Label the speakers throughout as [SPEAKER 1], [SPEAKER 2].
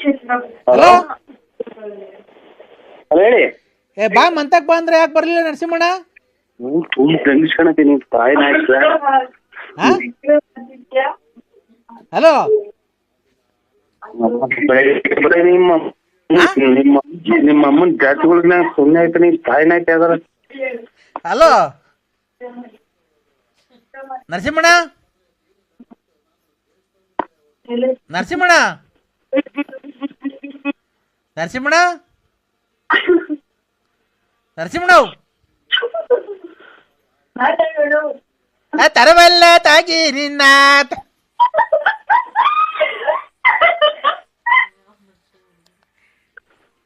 [SPEAKER 1] Hello?
[SPEAKER 2] Hello ಹೇಳಿ.
[SPEAKER 1] ಏ ಬಾ ಮಂತಕ್ ಬಾ ಅಂದ್ರೆ ಯಾಕೆ ಬರ್ಲಿಲ್ಲ ನರಸಿಂಹಣ್ಣ?
[SPEAKER 2] ತುಂಬ ಟೆನ್ಷನ್ ತಾಯಿ ನಾಯ್ಕ
[SPEAKER 1] ಹಾ? ಹಲೋ?
[SPEAKER 2] ನಿಮ್ಮ ನಿಮ್ಮ ನಿಮ್ಮ ಅಮ್ಮನ ಜಾತಿಗಳಿಗೆ ಸುಮ್ಮನೆ ಆಯ್ತು ನೀವು ತಾಯಿ ನಾಯ್ಕ ಯಾವ್ದಾರ?
[SPEAKER 1] ಹಲೋ? ನರಸಿಂಹಣ್ಣ? ನರಸಿಂಹಣ್ಣ? ನರಸಿಂಹಣ್ಣ ನರಸಿಂಹಣ್ಣ ಆ ತರವಲ್ಲ ತಾಗಿ ನಿನ್ನ ತ-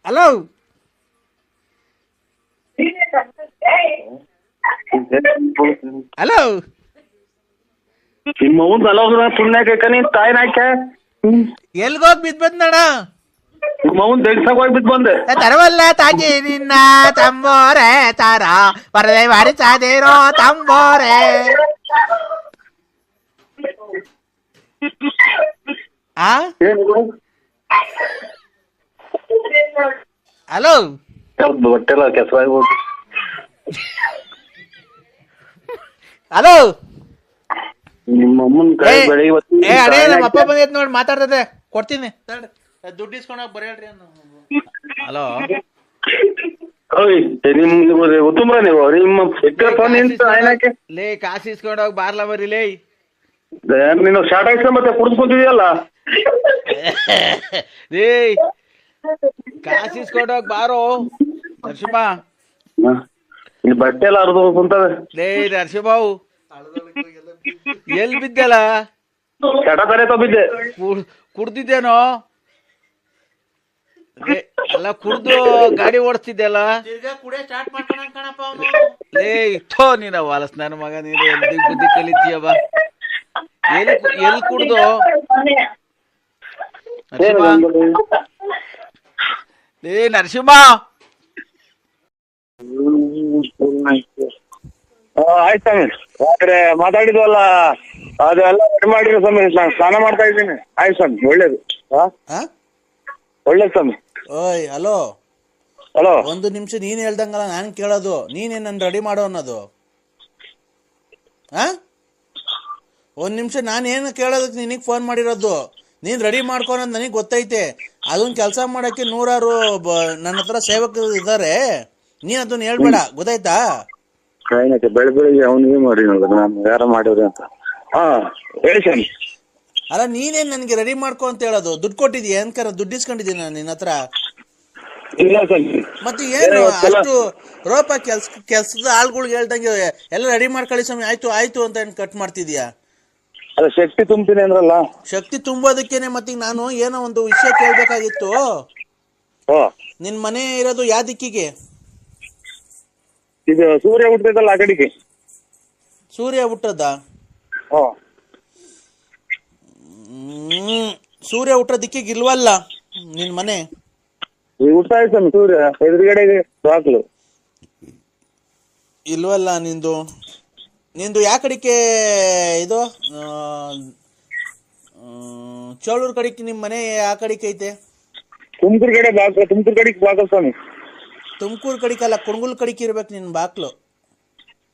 [SPEAKER 1] ಹಲೋ ಹಲೋ
[SPEAKER 2] ನಿಮ್ಮ ಅವ್ನ ಅಲ್ಲ ಸುಮ್ಮನೆ ಆಯ್ಕ ನೀನ್ ತಾಯಿ ನಾಯ್ಕ
[SPEAKER 1] ಎಲ್ಗೋಗ್ ಬಿದ್ ಬಂದ್
[SPEAKER 2] ನೋಡ. ಮೌನ್ ದೆಗ್ಸಾಗ ಹೋಗಿ ಬಿದ್ದು ಬಂದೆ
[SPEAKER 1] ತರವಲ್ಲ ತಾಜಿ ನಿನ್ನ ತಂಬೋರೆ ತಾರ. ಪರದೆ ಬಾರಿಸಾದಿರೋ ತಂಬೋರೆ. ಆ?
[SPEAKER 2] ಏನು
[SPEAKER 1] ಹಲೋ?
[SPEAKER 2] ಬಟ್ಟೆಲ್ಲ ಕೆಸರಾಗಿ ಹೋಗಿ
[SPEAKER 1] ಹಲೋ?
[SPEAKER 2] ನಿಮ್ಮ ಅಮ್ಮನ ಕೈ
[SPEAKER 1] ಏ ನಮ್ಮ ಅಪ್ಪ ಬಂದೈತ್ ನೋಡಿ ಮಾತಾಡ್ತದೆ. ಕೊಡ್ತೀನಿ. ದುಡ್ಡು ಇಸ್ಕೊಂಡೋಗಿ ಬರೇಳ್ರಿ ಹಲೋ?
[SPEAKER 2] ಉತ್ತಮ್ರ ನೀವು? ನಿಮ್ಮ ನಿಂತ ನಾಯ್ಕ
[SPEAKER 1] ಲೇ ಕಾಸು ಇಸ್ಕೊಂಡೋಗಿ ಬಾರ್ಲ ಬರ್ರಿ ಲೇ.
[SPEAKER 2] ನೀನು ಶಾರ್ಟ್ ಹಾಕ್ಸ್ಕೊಂಡ್ ಮತ್ತೆ ಕುಡಿದ್ಕೊಂತಿದ್ಯಲ್ಲ
[SPEAKER 1] ಲೇ ಕಾಸು ಇಸ್ಕೊಂಡೋಗಿ ಬಾರೋ. ನರಸಿಂಹ
[SPEAKER 2] ಇಲ್ಲಿ ಬಟ್ಟೆ ಎಲ್ಲ ಅರ್ದು ಕುಂತವೆ.
[SPEAKER 1] ಲೇ ನರಸಿಂಹವು ಎಲ್ ಬಿದ್ದಲ್ಲ?
[SPEAKER 2] ತಪ್ಪಿದ್ದೆ
[SPEAKER 1] ಕುಡ್ದಿದ್ದೇನೋ? ಅಲ್ಲ ಕುಡ್ದು ಗಾಡಿ ಓಡಿಸ್ತಿದ್ದೆಲ್ಲ? ಏ ಇಟ್ಟೋ ನೀನ ವಾಲಸ್ ನನ್ನ ಮಗ ನೀನು ಎಲ್ಲಿ ಬುದ್ಧಿ ಕಲಿತೀಯವ ಎಲ್ಲಿ ಎಲ್ ಎಲ್ಲಿ ಕುಡ್ದು?
[SPEAKER 2] ಏ
[SPEAKER 1] ನರಸಿಂಹ?
[SPEAKER 2] ಆಯ್ತು ಸ್ವಾಮಿ. ಆದ್ರೆ ಮಾತಾಡಿದ್ವಲ್ಲ ಅದೆಲ್ಲ ರೆಡಿ ಮಾಡಿರೋ ಸ್ವಾಮಿ ನಾನು ಸ್ನಾನ ಮಾಡ್ತಾ ಇದ್ದೀನಿ. ಆಯ್ತು ಸ್ವಾಮಿ ಒಳ್ಳೇದು. ಹಾ
[SPEAKER 1] ಆ?
[SPEAKER 2] ಒಳ್ಳೇದು ಸ್ವಾಮಿ.
[SPEAKER 1] ಓಯ್ ಹಲೋ.
[SPEAKER 2] ಹಲೋ.
[SPEAKER 1] ಒಂದು ನಿಮಿಷ ನೀನ್ ಹೇಳ್ದಂಗಲ್ಲ ನಾನು ಕೇಳೋದು. ನೀನೇ ನನ್ನ ರೆಡಿ ಮಾಡೋ ಅನ್ನೋದು? ಆ? ಒಂದ್ ನಿಮಿಷ ನಾನು ಏನು ಕೇಳೋದಕ್ಕೆ ನಿನಗೆ ಫೋನ್ ಮಾಡಿರೋದು? ನೀನ್ ರೆಡಿ ಮಾಡ್ಕೊಳೋದು ನನಗೆ ಗೊತ್ತೈತೆ. ಅದನ್ನ ಕೆಲಸ ಮಾಡಕ್ಕೆ ನೂರಾರು ಬ- ನನ್ನ ಹತ್ರ ಸೇವಕರು ಇದ್ದಾರೆ ನೀನ್ ಅದನ್ನ ಹೇಳ್ಬೇಡ. ಗೊತ್ತಾಯ್ತಾ?
[SPEAKER 2] ಏನಕ್ಕೆ ಬೆಳ ಬೆಳಿಗ್ಗೆ ಅವನಿಗೆ ಮಾಡಿ ನೋಡಿದ್ರೆ ನಾನು ಯಾರ ಮಾಡಿದ್ರೆ ಅಂತ. ಹಾ ಹೇಳಿ ಸ್ವಾಮಿ.
[SPEAKER 1] ಅಲ್ಲ ನೀನೇನ್ ನನಗೆ ರೆಡಿ ಮಾಡ್ಕೊ ಅಂತ ಹೇಳೋದು? ದುಡ್ಡು ಕೊಟ್ಟಿದ್ಯಾ? ಏನ್ಕರ ದುಡ್ಡು ಇಸ್ಕೊಂಡಿದ್ದೀನಿ ನಾನು ನಿನ್ನ ಹತ್ರ?
[SPEAKER 2] ಇಲ್ಲ ಸ್ವಾಮಿ.
[SPEAKER 1] ಮತ್ತೆ ಏನು ಅಷ್ಟು ರೋಪ ಕೆಲ್ಸ ಕೆಲ್ಸದ ಆಳ್ಗಳ್ಗೆ ಹೇಳ್ದಂಗೆ ಎಲ್ಲ ರೆಡಿ ಮಾಡ್ಕೊಳ್ಳಿ ಸ್ವಾಮಿ ಆಯ್ತು ಆಯ್ತು ಅಂತ ಏನ್ ಕಟ್ ಮಾಡ್ತಿದ್ಯಾ?
[SPEAKER 2] ಶಕ್ತಿ ತುಂಬ್ತೀನಿ ಅಂದ್ರಲ್ಲ.
[SPEAKER 1] ಶಕ್ತಿ ತುಂಬೋದಕ್ಕೇನೆ ಮತ್ತೆ ನಾನು ಏನೋ ಒಂದು ವಿಷಯ ಕೇಳ್ಬೇಕಾಗಿತ್ತು.
[SPEAKER 2] ಓ
[SPEAKER 1] ನಿನ್ ಮನೆ ಇರೋದು ಯಾವ ದಿಕ್ಕಿಗೆ
[SPEAKER 2] ಇದು ಸೂರ್ಯ ಹುಟ್ಟದಲ್ಲ ಆ ಕಡೆಗೆ.
[SPEAKER 1] ಸೂರ್ಯ ಹುಟ್ಟದ ಸೂರ್ಯ ಹುಟ್ಟೋ ದಿಕ್ಕಿಗೆ ಇಲ್ವಲ್ಲ ನಿನ್ ಮನೆ?
[SPEAKER 2] ಈ ಹುಟ್ತಾ ಸೂರ್ಯ ಎದುರುಗಡೆಗೆ ಬಾಕ್ಲು
[SPEAKER 1] ಇಲ್ವಲ್ಲ ನಿಂದು? ನಿಂದು ಯಾ ಕಡೆಗೆ ಇದು? ಆ, ಆ, ಚೋಳೂರ್ ಕಡೆಗೆ ನಿಮ್ ಮನೆ ಯಾ ಕಡೆಗೆ ಐತೆ?
[SPEAKER 2] ತುಮಕೂರು ಕಡೆ ಬಾಕ ತುಮಕೂರು ಕಡೆಗೆ ಬಾಗಲ್ ಸ್ವಾಮಿ.
[SPEAKER 1] ತುಮಕೂರು ಕಡಿಕಲ್ಲ ಕುಣಗುಲ್ ಕಡಿಕೆ ಇರ್ಬೇಕು ನಿನ್ ಬಾಕ್ಲು.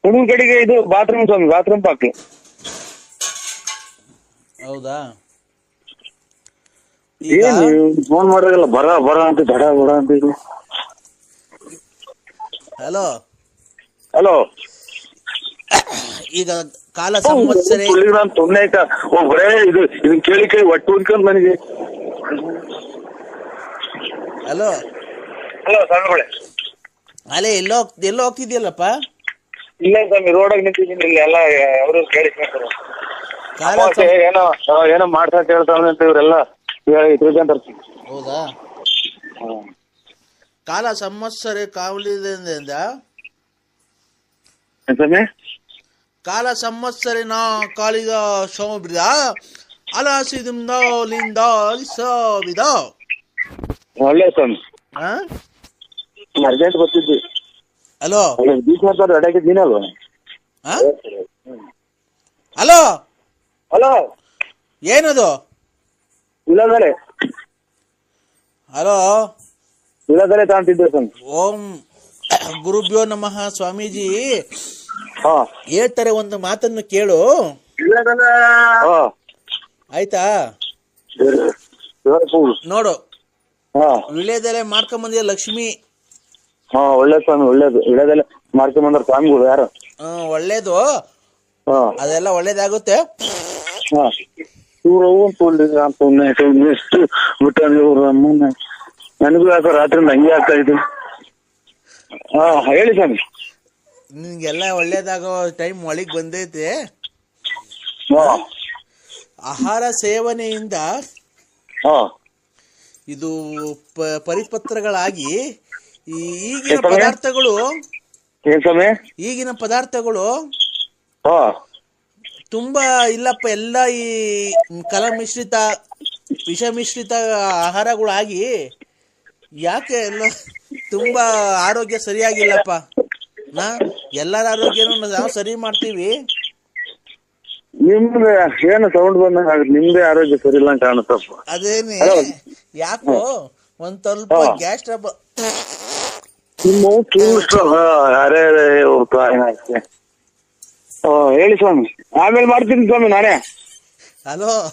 [SPEAKER 2] ಕುಣಗುಲ್ ಕಡೆಗೆ ಇದು ಬಾತ್ರೂಮ್ ಸ್ವಾಮಿ ಬಾತ್ರೂಮ್ ಬಾಕ್ಲು
[SPEAKER 1] ಹೌದಾ? ಈಗ
[SPEAKER 2] ಏನ್ ಫೋನ್ ಮಾಡಿದ್ರಲ್ಲ ಬರ ಬರ ಅಂತ ಬಡ ಬಡ ಅಂತ ಇದು.
[SPEAKER 1] ಹಲೋ
[SPEAKER 2] ಹಲೋ
[SPEAKER 1] ಈಗ ಕಾಲ ಸಂವತ್ಸರೆ
[SPEAKER 2] ನಾನು ಸುಮ್ಮನೆ ಆಯ್ತಾ ಒಬ್ಬರೇ ಇದು ಇದನ್ನ ಕೇಳಿ ಕೇಳಿ ಒಟ್ಟು ಅನ್ಕೊಂಡ್ ನನಗೆ.
[SPEAKER 1] ಹಲೋ
[SPEAKER 2] ಹಲೋ ಸ್ವಾಮಿಗಳೇ.
[SPEAKER 1] ಅಲ್ಲೇ ಎಲ್ಲೋ ಎಲ್ಲೋ ಹೋಗ್ತಿದ್ಯಲ್ಲಪ್ಪ?
[SPEAKER 2] ಇಲ್ಲ ಸ್ವಾಮಿ ರೋಡಾಗ ನಿಂತಿದ್ದೀನಿ ಇಲ್ಲಿ ಎಲ್ಲ ಅವರು ಕೇಳಿಸ್ಕೊಂತಾರೆ
[SPEAKER 1] ಕಾಲ
[SPEAKER 2] ಅಮಾವಾಸ್ಯೆ ಏನೋ ಏನೋ ಮಾಡ್ತಾ ಅಂತ ಹೇಳ್ತಾವೆ ಅಂತ ಇವರೆಲ್ಲ ತಿಳ್ಕೊಂತಾರೆ
[SPEAKER 1] ಹೌದಾ? ಕಾಲ ಸಂವತ್ಸರೆ ಕಾವಲಿದಿಂದ?
[SPEAKER 2] ಸ್ವಾಮಿ?
[SPEAKER 1] ಕಾಲ ನಾ ಕಾಲಿಗ ಸೋಬಿದ ಅಲಸಿದಿಂದ ಲಿಂದ ಸೋಬಿದ
[SPEAKER 2] ಒಳ್ಳೆ ಸ್ವಾಮಿ. ಅರ್ಜೆಂಟ್ ಬರ್ತಿದ್ವಿ
[SPEAKER 1] ಹಲೋ
[SPEAKER 2] ಬೀಚ್ ರೆಡಿ ಆಗಿದ್ದೀನಿ ಅಲ್ವಾ?
[SPEAKER 1] ಹಲೋ
[SPEAKER 2] ಹಲೋ
[SPEAKER 1] ಏನದು?
[SPEAKER 2] ಇಲ್ಲ ಮೇಲೆ
[SPEAKER 1] ಹಲೋ
[SPEAKER 2] ಇಲ್ಲದಲ್ಲೇ ತಾಂತಿದ್ದೆ ಸ್ವಾಮಿ
[SPEAKER 1] ಓಂ ಗುರುಭ್ಯೋ ನಮಃ ಸ್ವಾಮೀಜಿ.
[SPEAKER 2] ಹಾ.
[SPEAKER 1] ಹೇಳ್ತಾರೆ ಒಂದು ಮಾತನ್ನು ಕೇಳು. ಆಯ್ತಾ? ನೋಡು. ವಿಳ್ಯದೆಲೆ ಮಾಡ್ಕೊಂಬಂದಿಯ ಲಕ್ಷ್ಮಿ.
[SPEAKER 2] ಹಾ ಒಳ್ಳೇದು ಸ್ವಾಮಿ ಒಳ್ಳೇದು. ಇಳದಲ್ಲೇ ಮಾಡ್ಕೊಂಬಂದ್ರ ಸ್ವಾಮಿಗಳು ಯಾರು?
[SPEAKER 1] ಹ್ಮ್, ಒಳ್ಳೇದು.
[SPEAKER 2] ಹಾ.
[SPEAKER 1] ಅದೆಲ್ಲ ಒಳ್ಳೇದಾಗುತ್ತೆ.
[SPEAKER 2] ಹಾ. ಇವ್ರು ಅಂತ ಅಂತ ಎಷ್ಟು ಬಿಟ್ಟ ಇವ್ರು ಅಮ್ಮನ್ನ ನನಗೂ ಯಾಕೋ ರಾತ್ರಿಯಿಂದ ಹಂಗೆ ಆಗ್ತಾ ಇದೆ ಹಾ ಹೇಳಿ ಸ್ವಾಮಿ.
[SPEAKER 1] ನಿನ್ಗೆಲ್ಲ ಒಳ್ಳೇದಾಗೋ ಟೈಮ್ ಒಳಗ್ ಬಂದೈತೆ.
[SPEAKER 2] ಹಾ.
[SPEAKER 1] ಆಹಾರ ಸೇವನೆಯಿಂದ
[SPEAKER 2] ಹಾ.
[SPEAKER 1] ಇದು ಪ- ಪರಿಪತ್ರಗಳಾಗಿ ಈ ಈಗಿನ? ಪದಾರ್ಥಗಳು
[SPEAKER 2] ಏನ್ ಸ್ವಾಮಿ?
[SPEAKER 1] ಈಗಿನ ಪದಾರ್ಥಗಳು
[SPEAKER 2] ಹಾ.
[SPEAKER 1] ತುಂಬಾ ಇಲ್ಲಪ್ಪ ಎಲ್ಲ ಈ ಕಲ ಮಿಶ್ರಿತ ವಿಷ ಮಿಶ್ರಿತ ಆಹಾರಗಳಾಗಿ ಯಾಕೆ ಎಲ್ಲ ತುಂಬಾ ಆರೋಗ್ಯ ಸರಿಯಾಗಿಲ್ಲಪ್ಪ? ನಾ ಎಲ್ಲರ ಆರೋಗ್ಯನೂ ನಾವು ಸರಿ ಮಾಡ್ತೀವಿ.
[SPEAKER 2] ನಿಮ್ದು ಏನು ಸೌಂಡ್ ಬಂದಂಗ ಆಗುತ್ತೆ? ನಿಮ್ದೇ ಆರೋಗ್ಯ ಸರಿ ಇಲ್ಲ ಅಂತ ಕಾಣುತ್ತಪ್ಪ.
[SPEAKER 1] ಅದೇನೆ? ಯಾಕೋ ಒಂದ್ ಸ್ವಲ್ಪ
[SPEAKER 2] ಗ್ಯಾಸ್ಟ್ರಬ್
[SPEAKER 1] ಗ್ಯಾಸ್ ಟ್ರಬಲ್
[SPEAKER 2] ಅರೆ ಏನಾಗ್ತದೆ ಓ ಹೇಳಿ ಸ್ವಾಮಿ. ಆಮೇಲೆ ಮಾಡ್ತೀನಿ ಸ್ವಾಮಿ ನಾನೇ.
[SPEAKER 1] ಹಲೋ.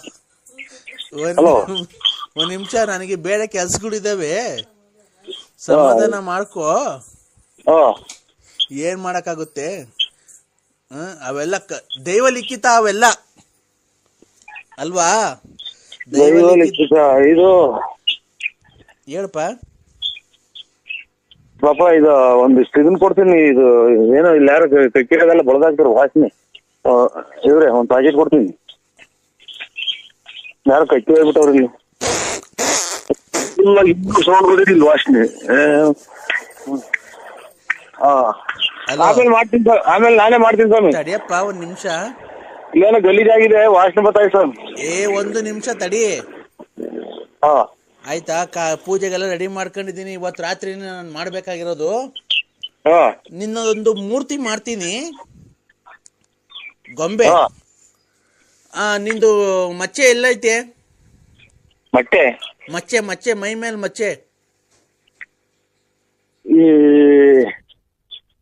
[SPEAKER 1] ಒಂದ್
[SPEAKER 2] ಹಲೋ.
[SPEAKER 1] ಒಂದ್ ನಿಮಿಷ ನನಗೆ ಬೇರೆ ಕೆಲ್ಸಗಳಿದಾವೆ. ಸಮಾಧಾನ ಮಾಡ್ಕೋ. ಏನ್ ಮಾಡಕ್ಕಾಗುತ್ತೆ? ಅವೆಲ್ಲ ಕ- ದೈವ ಲಿಖಿತ ಅವೆಲ್ಲ. ಅಲ್ವಾ? ದೈವ ಲಿಖಿತ
[SPEAKER 2] ಇದು
[SPEAKER 1] ಹೇಳಪ್ಪ.
[SPEAKER 2] ಪಾಪ ಇದು ಒಂದಿಷ್ಟು ಇದನ್ ಕೊಡ್ತೀನಿ ಇದು ಏನೋ ಇಲ್ಲಿ ಯಾರು ಕಕ್ಕಿರೋದೆಲ್ಲ ಬಳದಾಕ್ತಾರೆ ವಾಸನೆ. ಇವ್ರೆ ಒಂದ್ ಪ್ಯಾಕೆಟ್ ಕೊಡ್ತೀನಿ. ಯಾರು ಕಟ್ಟಿ ಹೋಗ್ಬಿಟ್ಟವ್ರಿ ಇಲ್ಲಿ. ಇಲ್ಲ ಸೌಂಡ್ ಬಂದಿಲ್ಲ ವಾಸನೆ ಆ, ಹಾ ಆಮೇಲೆ ಮಾಡ್ತೀನಿ ಸರ್ ಆಮೇಲೆ ನಾನೇ ಮಾಡ್ತೀನಿ ಸ್ವಾಮಿ.
[SPEAKER 1] ತಡಿಯಪ್ಪ ಒಂದ್ ನಿಮಿಷ.
[SPEAKER 2] ಇಲ್ಲೇನೋ ಗಲೀಜಾಗಿದೆ ವಾಸನೆ ಬರ್ತಾ ಸ್ವಾಮಿ.
[SPEAKER 1] ಏ ಒಂದು ನಿಮಿಷ ತಡಿ.
[SPEAKER 2] ಹಾ
[SPEAKER 1] ಆಯ್ತಾ? ಕಾ ಪೂಜೆಗೆಲ್ಲ ರೆಡಿ ಮಾಡ್ಕೊಂಡಿದ್ದೀನಿ. ಇವತ್ತು ರಾತ್ರಿ ನಾನು ಮಾಡ್ಬೇಕಾಗಿರೋದು.
[SPEAKER 2] ಹಾ.
[SPEAKER 1] ನಿನ್ನದೊಂದು ಮೂರ್ತಿ ಮಾಡ್ತೀನಿ. ಗೊಂಬೆ.
[SPEAKER 2] ಹಾ.
[SPEAKER 1] ಆ ನಿಂದು ಮಚ್ಚೆ ಎಲ್ಲೈತೆ?
[SPEAKER 2] ಮತ್ತೆ
[SPEAKER 1] ಮಚ್ಚೆ ಮಚ್ಚೆ ಮೈ ಮೇಲೆ ಮಚ್ಚೆ.
[SPEAKER 2] ಈ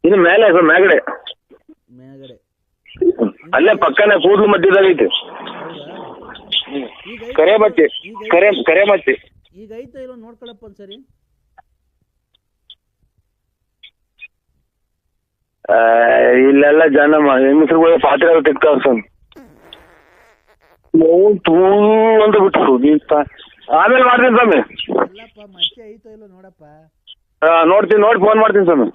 [SPEAKER 2] ಇನ್ನು ಮೇಲೆ ಮ್ಯಾಗಡೆ ಮೇಗಡೆ ಅಲ್ಲೇ ಪಕ್ಕನೆ ಕೂದಲು ಮಧ್ಯದಲ್ಲಿ
[SPEAKER 1] ಈಗ
[SPEAKER 2] ಕರೆ ಮತ್ತೆ ಕರೆ ಕರೆ ಮತ್ತೆ
[SPEAKER 1] ಈಗ ಐತೋ ಇಲ್ಲ ನೋಡ್ಕೊಳಪ್ಪ ಒಂದ್ಸರಿ?
[SPEAKER 2] ಇಲ್ಲೆಲ್ಲ ಜನ ಹೆಂಗಸರುಗಳು ಹೆಂಗಸ್ರುಗಳು ಪಾತ್ರೆ ಎಲ್ಲ ತೆಗ್ತಾವ್ ಸ್ವಾಮಿ ನೋವು ತೂ ಅಂತ ಆಮೇಲೆ ಮಾಡ್ತೀನಿ ಸ್ವಾಮಿ.
[SPEAKER 1] ಐತೋ ಇಲ್ಲೋ ನೋಡಪ್ಪ?
[SPEAKER 2] ನೋಡ್ತೀನಿ ನೋಡಿ ಫೋನ್ ಮಾಡ್ತೀನಿ ಸ್ವಾಮಿ.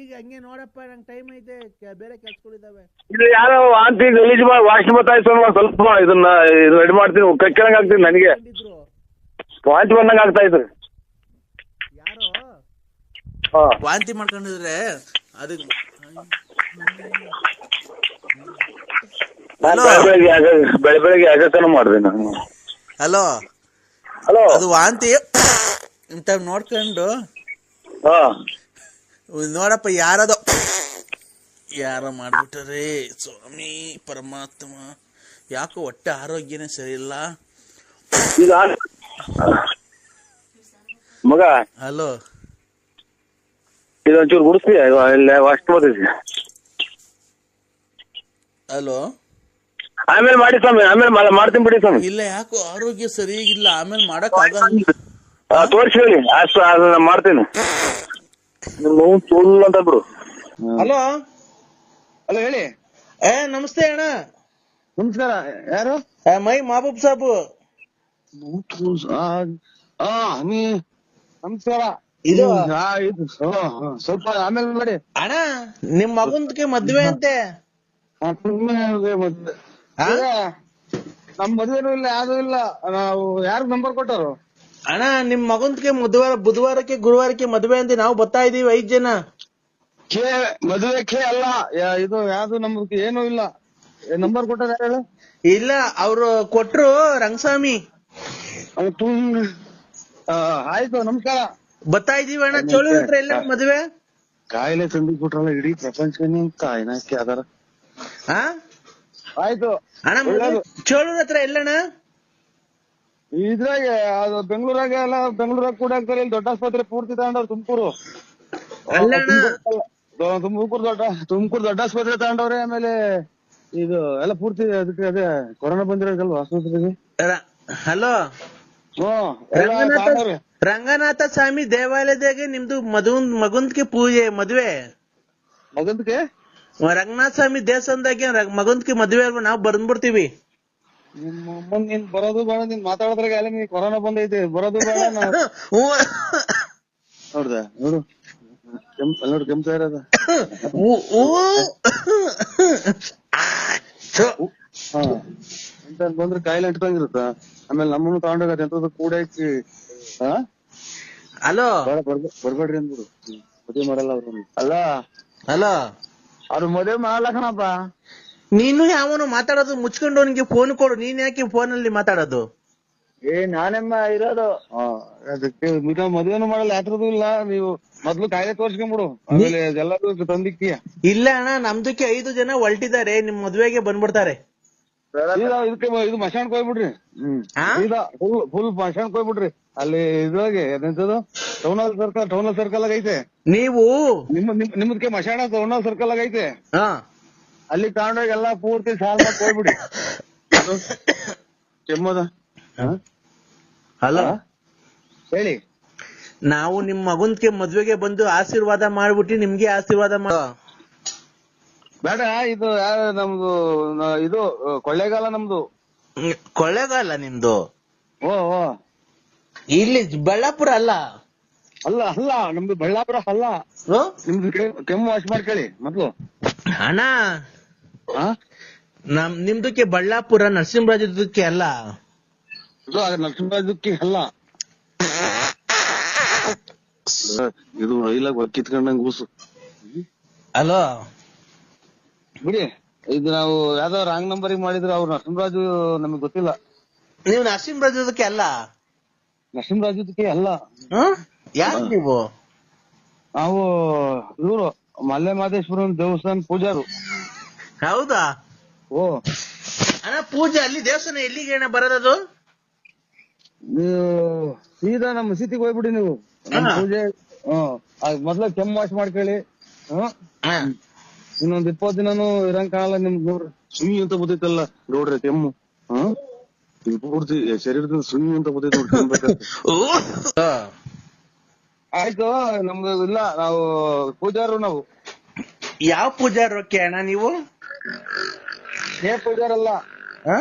[SPEAKER 1] ಈಗ ಹಂಗೆ ನೋಡಪ್ಪ ನಂಗೆ ಟೈಮ್ ಐತೆ ಬೇರೆ ಕೆಲ್ಸಗಳಿದಾವೆ.
[SPEAKER 2] ಇದು ಯಾರೋ ಗಲೀಜ್ ಮಾಡಿ ವಾಶ್ ಸ್ವಾಮಿ, ಸ್ವಲ್ಪ ಇದನ್ನ ರೆಡಿ ಮಾಡ್ತೀನಿ ಕಕ್ಕಿರಂಗ್ ಆಗ್ತೀನಿ ನನಗೆ. ವಾಂತಿ ಬಂದಂಗ ಆಗ್ತಾ
[SPEAKER 1] ಇದ್ರು.
[SPEAKER 2] ಹಾ.
[SPEAKER 1] ವಾಂತಿ ಮಾಡ್ಕೊಂಡಿದ್ರೆ ಅದಕ್ಕೆ.
[SPEAKER 2] ಬೆಳ ಬೆಳಗ್ಗೆ ಆಗತನ ಮಾಡಿದೆ ನಾನು.
[SPEAKER 1] ಹಲೋ?
[SPEAKER 2] ಹಲೋ?
[SPEAKER 1] ಅದು ವಾಂತಿ. ಇಂತ ನೋಡ್ಕೊಂಡು.
[SPEAKER 2] ಹಾ.
[SPEAKER 1] ನೋಡಪ್ಪ ಯಾರದೋ ಯಾರ ಮಾಡ್ಬಿಟ್ಟಾರೆ. ಸ್ವಾಮಿ ಪರಮಾತ್ಮ. ಯಾಕೋ ಒಟ್ಟೆ ಆರೋಗ್ಯನೇ ಸರಿ ಇಲ್ಲ.
[SPEAKER 2] ಈಗ ಮಗ?
[SPEAKER 1] ಹಲೋ.
[SPEAKER 2] ಇದೊಂಚೂರು ಗುಡಿಸ್ತೀಯ? ಇಲ್ಲ ಅಷ್ಟು ಓದಿದ್ವಿ
[SPEAKER 1] ಹಲೋ.
[SPEAKER 2] ಆಮೇಲೆ ಮಾಡಿ ಸ್ವಾಮಿ ಆಮೇಲೆ ಮಾಡ್ತೀನಿ ಬಿಡಿ ಸ್ವಾಮಿ.
[SPEAKER 1] ಇಲ್ಲ ಯಾಕೋ ಆರೋಗ್ಯ ಸರಿಯಾಗಿಲ್ಲ ಆಮೇಲೆ ಮಾಡಕ್ ಆಗಲ್ಲ.
[SPEAKER 2] ತೋರ್ಸಿ ಹೇಳಿ ಅಷ್ಟು ಅದನ್ನ ಮಾಡ್ತೀನಿ. ನೋವು ಫುಲ್ ಅಂತ ಬಿಡು.
[SPEAKER 1] ಹಲೋ.
[SPEAKER 3] ಹಲೋ ಹೇಳಿ.
[SPEAKER 1] ಏ ನಮಸ್ತೆ ಅಣ್ಣ.
[SPEAKER 3] ನಮಸ್ಕಾರ ಯಾರು?
[SPEAKER 1] ಮೈ ಮಹಬೂಬ್ ಸಾಬು.
[SPEAKER 3] ಆ, ಆ ನೀ ನಮಸ್ಕಾರ.
[SPEAKER 1] ಇದು-
[SPEAKER 3] ಆ, ಇದು ಸ್ವಲ್ಪ ಆಮೇಲೆ ಮಾಡಿ.
[SPEAKER 1] ಅಣ್ಣ ನಿಮ್ ಮಗುಂದ್ಕೆ ಮದ್ವೆ ಅಂತೆ?
[SPEAKER 3] ಸುಮ್ನೆ ಮತ್ತೆ.
[SPEAKER 1] ಆ?
[SPEAKER 3] ನಮ್ ಮದ್ವೆನೂ ಇಲ್ಲ ಯಾವ್ದು ಇಲ್ಲ. ನಾವು ಯಾರು ನಂಬರ್ ಕೊಟ್ಟರು
[SPEAKER 1] ಅಣ್ಣ ನಿಮ್ ಮಗುಂದ್ಕೆ ಬುಧವಾರ ಬುಧವಾರಕ್ಕೆ ಗುರುವಾರಕ್ಕೆ ಮದ್ವೆ ಅಂತ ನಾವು ಬರ್ತಾ ಇದೀವಿ ಐದ್ ಜನ.
[SPEAKER 3] ಕೇ ಮದುವೆ ಕೆ ಅಲ್ಲ. ಯಾ- ಇದು ಯಾವ್ದು ನಮ್ ಏನೂ ಇಲ್ಲ. ನಂಬರ್ ಕೊಟ್ಟಾರ ಯಾರು ಹೇಳು?
[SPEAKER 1] ಇಲ್ಲ ಅವ್ರು ಕೊಟ್ರು ರಂಗಸ್ವಾಮಿ.
[SPEAKER 3] ಆಯ್ತು ನಮಸ್ಕಾರ.
[SPEAKER 1] ಬರ್ತಾ ಇದೀವಿ ಅಣ್ಣ ಚೋಳಿ ಹತ್ರ ಎಲ್ಲ ಮದ್ವೆ?
[SPEAKER 3] ಕಾಯಿಲೆ ತಂದು ಕೊಟ್ರಲ್ಲ ಇಡೀ ಪ್ರಪಂಚನೇ ಏನಕ್ಕೆ ಅದರ.
[SPEAKER 1] ಹಾ?
[SPEAKER 3] ಆಯ್ತು.
[SPEAKER 1] ಅಣ್ಣ. ಚೋಳೂರ್ ಹತ್ರ ಎಲ್ಲಣ್ಣ?
[SPEAKER 3] ಇದ್ರಾಗ ಅದು ಬೆಂಗಳೂರಾಗ ಎಲ್ಲ ಬೆಂಗಳೂರಾಗ ಕೂಡ ಆಗ್ತಾರೆ ಇಲ್ಲಿ ದೊಡ್ಡ ಆಸ್ಪತ್ರೆ ಪೂರ್ತಿ ತಗೊಂಡವ್ರು ತುಮಕೂರು. ತುಮಕೂರು ದೊಡ್ಡ ತುಮಕೂರು ದೊಡ್ಡ ಆಸ್ಪತ್ರೆ ತಗೊಂಡವ್ರೆ ಆಮೇಲೆ ಇದು ಎಲ್ಲ ಪೂರ್ತಿ ಅದಕ್ಕೆ ಅದೇ ಕೊರೋನಾ ಬಂದಿರೋದಲ್ವಾ ಆಸ್ಪತ್ರೆಗೆ?
[SPEAKER 1] ಹಲೋ? ರಂಗನಾಥ ರಂಗನಾಥ ಸ್ವಾಮಿ ದೇವಾಲಯದಾಗೆ ನಿಮ್ದು ಮದುವನ್ ಮಗುಂದ್ಕೆ ಪೂಜೆ ಮದುವೆ?
[SPEAKER 3] ಮಗಂದಕ್ಕೆ
[SPEAKER 1] ರಂಗನಾಥ ಸ್ವಾಮಿ ದೇವಸ್ಥಾನದಾಗೆ ಮಗುಂದ್ಕೆ ಮದುವೆ ಅಲ್ವಾ? ನಾವ್ ಬಂದ್ಬಿಡ್ತೀವಿ.
[SPEAKER 3] ನಿಮ್ಮ ಅಮ್ಮನ್ ನೀನ್ ಬರೋದು ಬೇಡ ನೀನ್ ಮಾತಾಡೋದ್ರಾಗ ಅಲ್ಲಿ ನೀ ಕೊರೋನಾ ಬಂದೈತಿ. ಬರೋದು ಬೇಡ ನಾ-. ನೋಡ್ದ ನೋಡು. ಕೆಂಪ್ ಅಲ್ಲಿ ನೋಡು ಕೆಂಪ ಇರೋದ.
[SPEAKER 1] ಥು.
[SPEAKER 3] ಹಾ. ಅಂತ ಬಂದ್ರೆ ಕಾಯಿಲೆ ಅಂಟ್ಕೊಂಗಿರುತ್ತ ಆಮೇಲೆ ನಮ್ಮನ್ನು ತಗೊಂಡೋಗ ಎಂತದ್ದು ಕೂಡ ಇಕ್ಕಿ ಹಾ
[SPEAKER 1] ಹಲೋ?
[SPEAKER 3] ಬೇಡ ಬರ್ಬ- ಬರ್ಬೇಡ್ರಿ ಅಂದ್ಬಿಡು. ಮದುವೆ ಮಾಡಲ್ಲ ಅವ್ರು
[SPEAKER 2] ಅಲ್ಲ?
[SPEAKER 1] ಹಲೋ?
[SPEAKER 2] ಅವ್ರು ಮದುವೆ ಮಾಡಲ್ಲ ಕಣಪ್ಪ.
[SPEAKER 1] ನೀನು ಯಾವನು ಮಾತಾಡೋದು ಮುಚ್ಕೊಂಡು ಅವನಿಗೆ ಫೋನ್ ಕೊಡು. ನೀನ್ ಯಾಕೆ ಫೋನ್ ಅಲ್ಲಿ ಮಾತಾಡೋದು?
[SPEAKER 2] ಏ ನಾನೆಮ್ಮ ಇರೋದು.
[SPEAKER 3] ಹಾ ಅದಕ್ಕೆ ಮದ್ವೆನೂ ಮಾಡಲ್ಲ ಯಾತ್ರದ್ದು ಇಲ್ಲ. ನೀವು ಮೊದ್ಲು ಕಾಯಿಲೆ ತೋರ್ಸ್ಕೊಂಬಿಡು. ಆಮೇಲೆ ಎಲ್ಲರೂ ತಂದಿಕ್ಕಿ
[SPEAKER 1] ಇಲ್ಲ ಅಣ್ಣ ನಮ್ದಕ್ಕೆ ಐದು ಜನ ಹೊಲ್ಟಿದ್ದಾರೆ. ನಿಮ್ ಮದ್ವೆಗೆ ಬಂದ್ಬಿಡ್ತಾರೆ.
[SPEAKER 3] ಸೀದಾ ಇದಕ್ಕೆ ಇದು ಮಶಾಣಕ್ ಹೋಗ್ಬಿಡ್ರಿ. ಹ್ಮ್.
[SPEAKER 1] ಆ?
[SPEAKER 3] ಸೀದಾ ಫುಲ್ ಫುಲ್ ಮಶಾಣಕ್ ಹೋಗ್ಬಿಡ್ರಿ. ಅಲ್ಲಿ ಇದ್ರಾಗೆ ಎಂತದು town hall circle town hall circle ಆಗ ಐತೆ.
[SPEAKER 1] ನೀವು?
[SPEAKER 3] ನಿಮ್ಮ ನಿಮ್ ನಿಮ್ದಕ್ಕೆ ಮಶಾಣ ಟೌನ್ ಹಾಲ್ ಸರ್ಕಲ್ ಆಗ ಐತೆ.
[SPEAKER 1] ಹಾ.
[SPEAKER 3] ಅಲ್ಲಿ ತಗೊಂಡೋಗಿ ಎಲ್ಲಾ ಪೂರ್ತಿ ಸಾಲ ಮಾಡಿ ಹೋಗ್ಬಿಡಿ. ಕೆಮ್ಮದ.
[SPEAKER 1] ಹಲೋ?
[SPEAKER 3] ಹೇಳಿ.
[SPEAKER 1] ನಾವು ನಿಮ್ ಮಗುನ್ಗೆ ಮದ್ವೆಗೆ ಬಂದು ಆಶೀರ್ವಾದ ಮಾಡ್ಬಿಟ್ಟು ನಿಮ್ಗೆ ಆಶೀರ್ವಾದ ಮಾಡೋ
[SPEAKER 3] ಬೇಡ ಇದು ಯಾರು ನಮ್ದು ನ- ಇದು ಕೊಳ್ಳೇಗಾಲ ನಮ್ದು
[SPEAKER 1] ಕೊಳ್ಳೇಗಾಲ ನಿಮ್ದು
[SPEAKER 3] ಓ ಓ
[SPEAKER 1] ಇಲ್ಲಿ ಬಳ್ಳಾಪುರ ಅಲ್ಲ
[SPEAKER 3] ಅಲ್ಲ ಅಲ್ಲ ನಮ್ದು ಬಳ್ಳಾಪುರ ಅಲ್ಲ
[SPEAKER 1] ಹ್ಮ್?
[SPEAKER 3] ನಿಮ್ದು ಕೆ- ಕೆಮ್ಮು ವಾಶ್ ಮಾಡ್ಕೊಳ್ಳಿ ಮೊದ್ಲು
[SPEAKER 1] ಅಣ್ಣ
[SPEAKER 3] ಹಾ
[SPEAKER 1] ನಮ್ ನಿಮ್ದಕ್ಕೆ ಬಳ್ಳಾಪುರ ನರಸಿಂಹರಾಜದಕ್ಕೆ ಅಲ್ಲ
[SPEAKER 3] ಇದು ನರಸಿಂಹರಾಜಕ್ಕೆ ಅಲ್ಲ ಇದು ರೈಲಾಗ ಕಿತ್ಕೊಂಡಂಗ್ ಕೂಸು
[SPEAKER 1] ಹಲೋ
[SPEAKER 3] ಬಿಡಿ. ಇದು ನಾವು ಯಾವ್ದೋ ರಾಂಗ್ ನಂಬರ್ ಮಾಡಿದ್ರು ಅವ್ರು ನರಸಿಂಹರಾಜು ನಮಗ್ ಗೊತ್ತಿಲ್ಲ.
[SPEAKER 1] ನೀವು ನರಸಿಂಹರಾಜದಕ್ಕೆ ಅಲ್ಲ?
[SPEAKER 3] ನರಸಿಂಹರಾಜದಕ್ಕೆ ಅಲ್ಲ.
[SPEAKER 1] ಯಾರು ನೀವು?
[SPEAKER 3] ನಾವು ಇವರು ಮಲ್ಲೆ ಮಾದೇಶ್ವರನ್ ದೇವಸ್ಥಾನ ಪೂಜಾರು.
[SPEAKER 1] ಹೌದಾ?
[SPEAKER 3] ಓ.
[SPEAKER 1] ಅಣ್ಣ ಪೂಜೆ ಅಲ್ಲಿ ದೇವಸ್ಥಾನ ಎಲ್ಲಿಗೆ ಅಣ್ಣ ಬರೋದದು?
[SPEAKER 3] ನೀವು ಸೀದಾ ನಮ್ಮ ಸಿಟಿಗೆ ಹೋಗ್ಬಿಡಿ ನೀವು. ಪೂಜೆ ಹ್ಮ್ ಮೊದ್ಲ ಕೆಮ್ಮು ವಾಶ್ ಮಾಡ್ಕೊಳ್ಳಿ. ಹ್ಮ್
[SPEAKER 1] ಹಾ.
[SPEAKER 3] ಇನ್ನೊಂದ್ ಇಪ್ಪತ್ ದಿನಾನು ಇರಂಗ್ ಕಾಣಲ್ಲ ನಿಮ್ಗ್ ನೋಡ್ರಿ. ಸುಯಿ ಅಂತ ಬದೈತಲ್ಲ ನೋಡ್ರಿ ಕೆಮ್ಮು. ಹ್ಮ್ ಇದು ಪೂರ್ತಿ ಶರೀರದಿಂದ ಸುಯಿ ಅಂತ ಬದೈತ್ ನೋಡ್ರಿ. ಆಯ್ತು ನಮ್ದು ಇಲ್ಲ ನಾವು ಪೂಜಾರು ನಾವು.
[SPEAKER 1] ಯಾವ ಪೂಜಾರಕ್ಕೆ ಅಣ್ಣ ನೀವು?
[SPEAKER 3] ಏ ಪೂಜಾರಲ್ಲ
[SPEAKER 1] ಹಾ?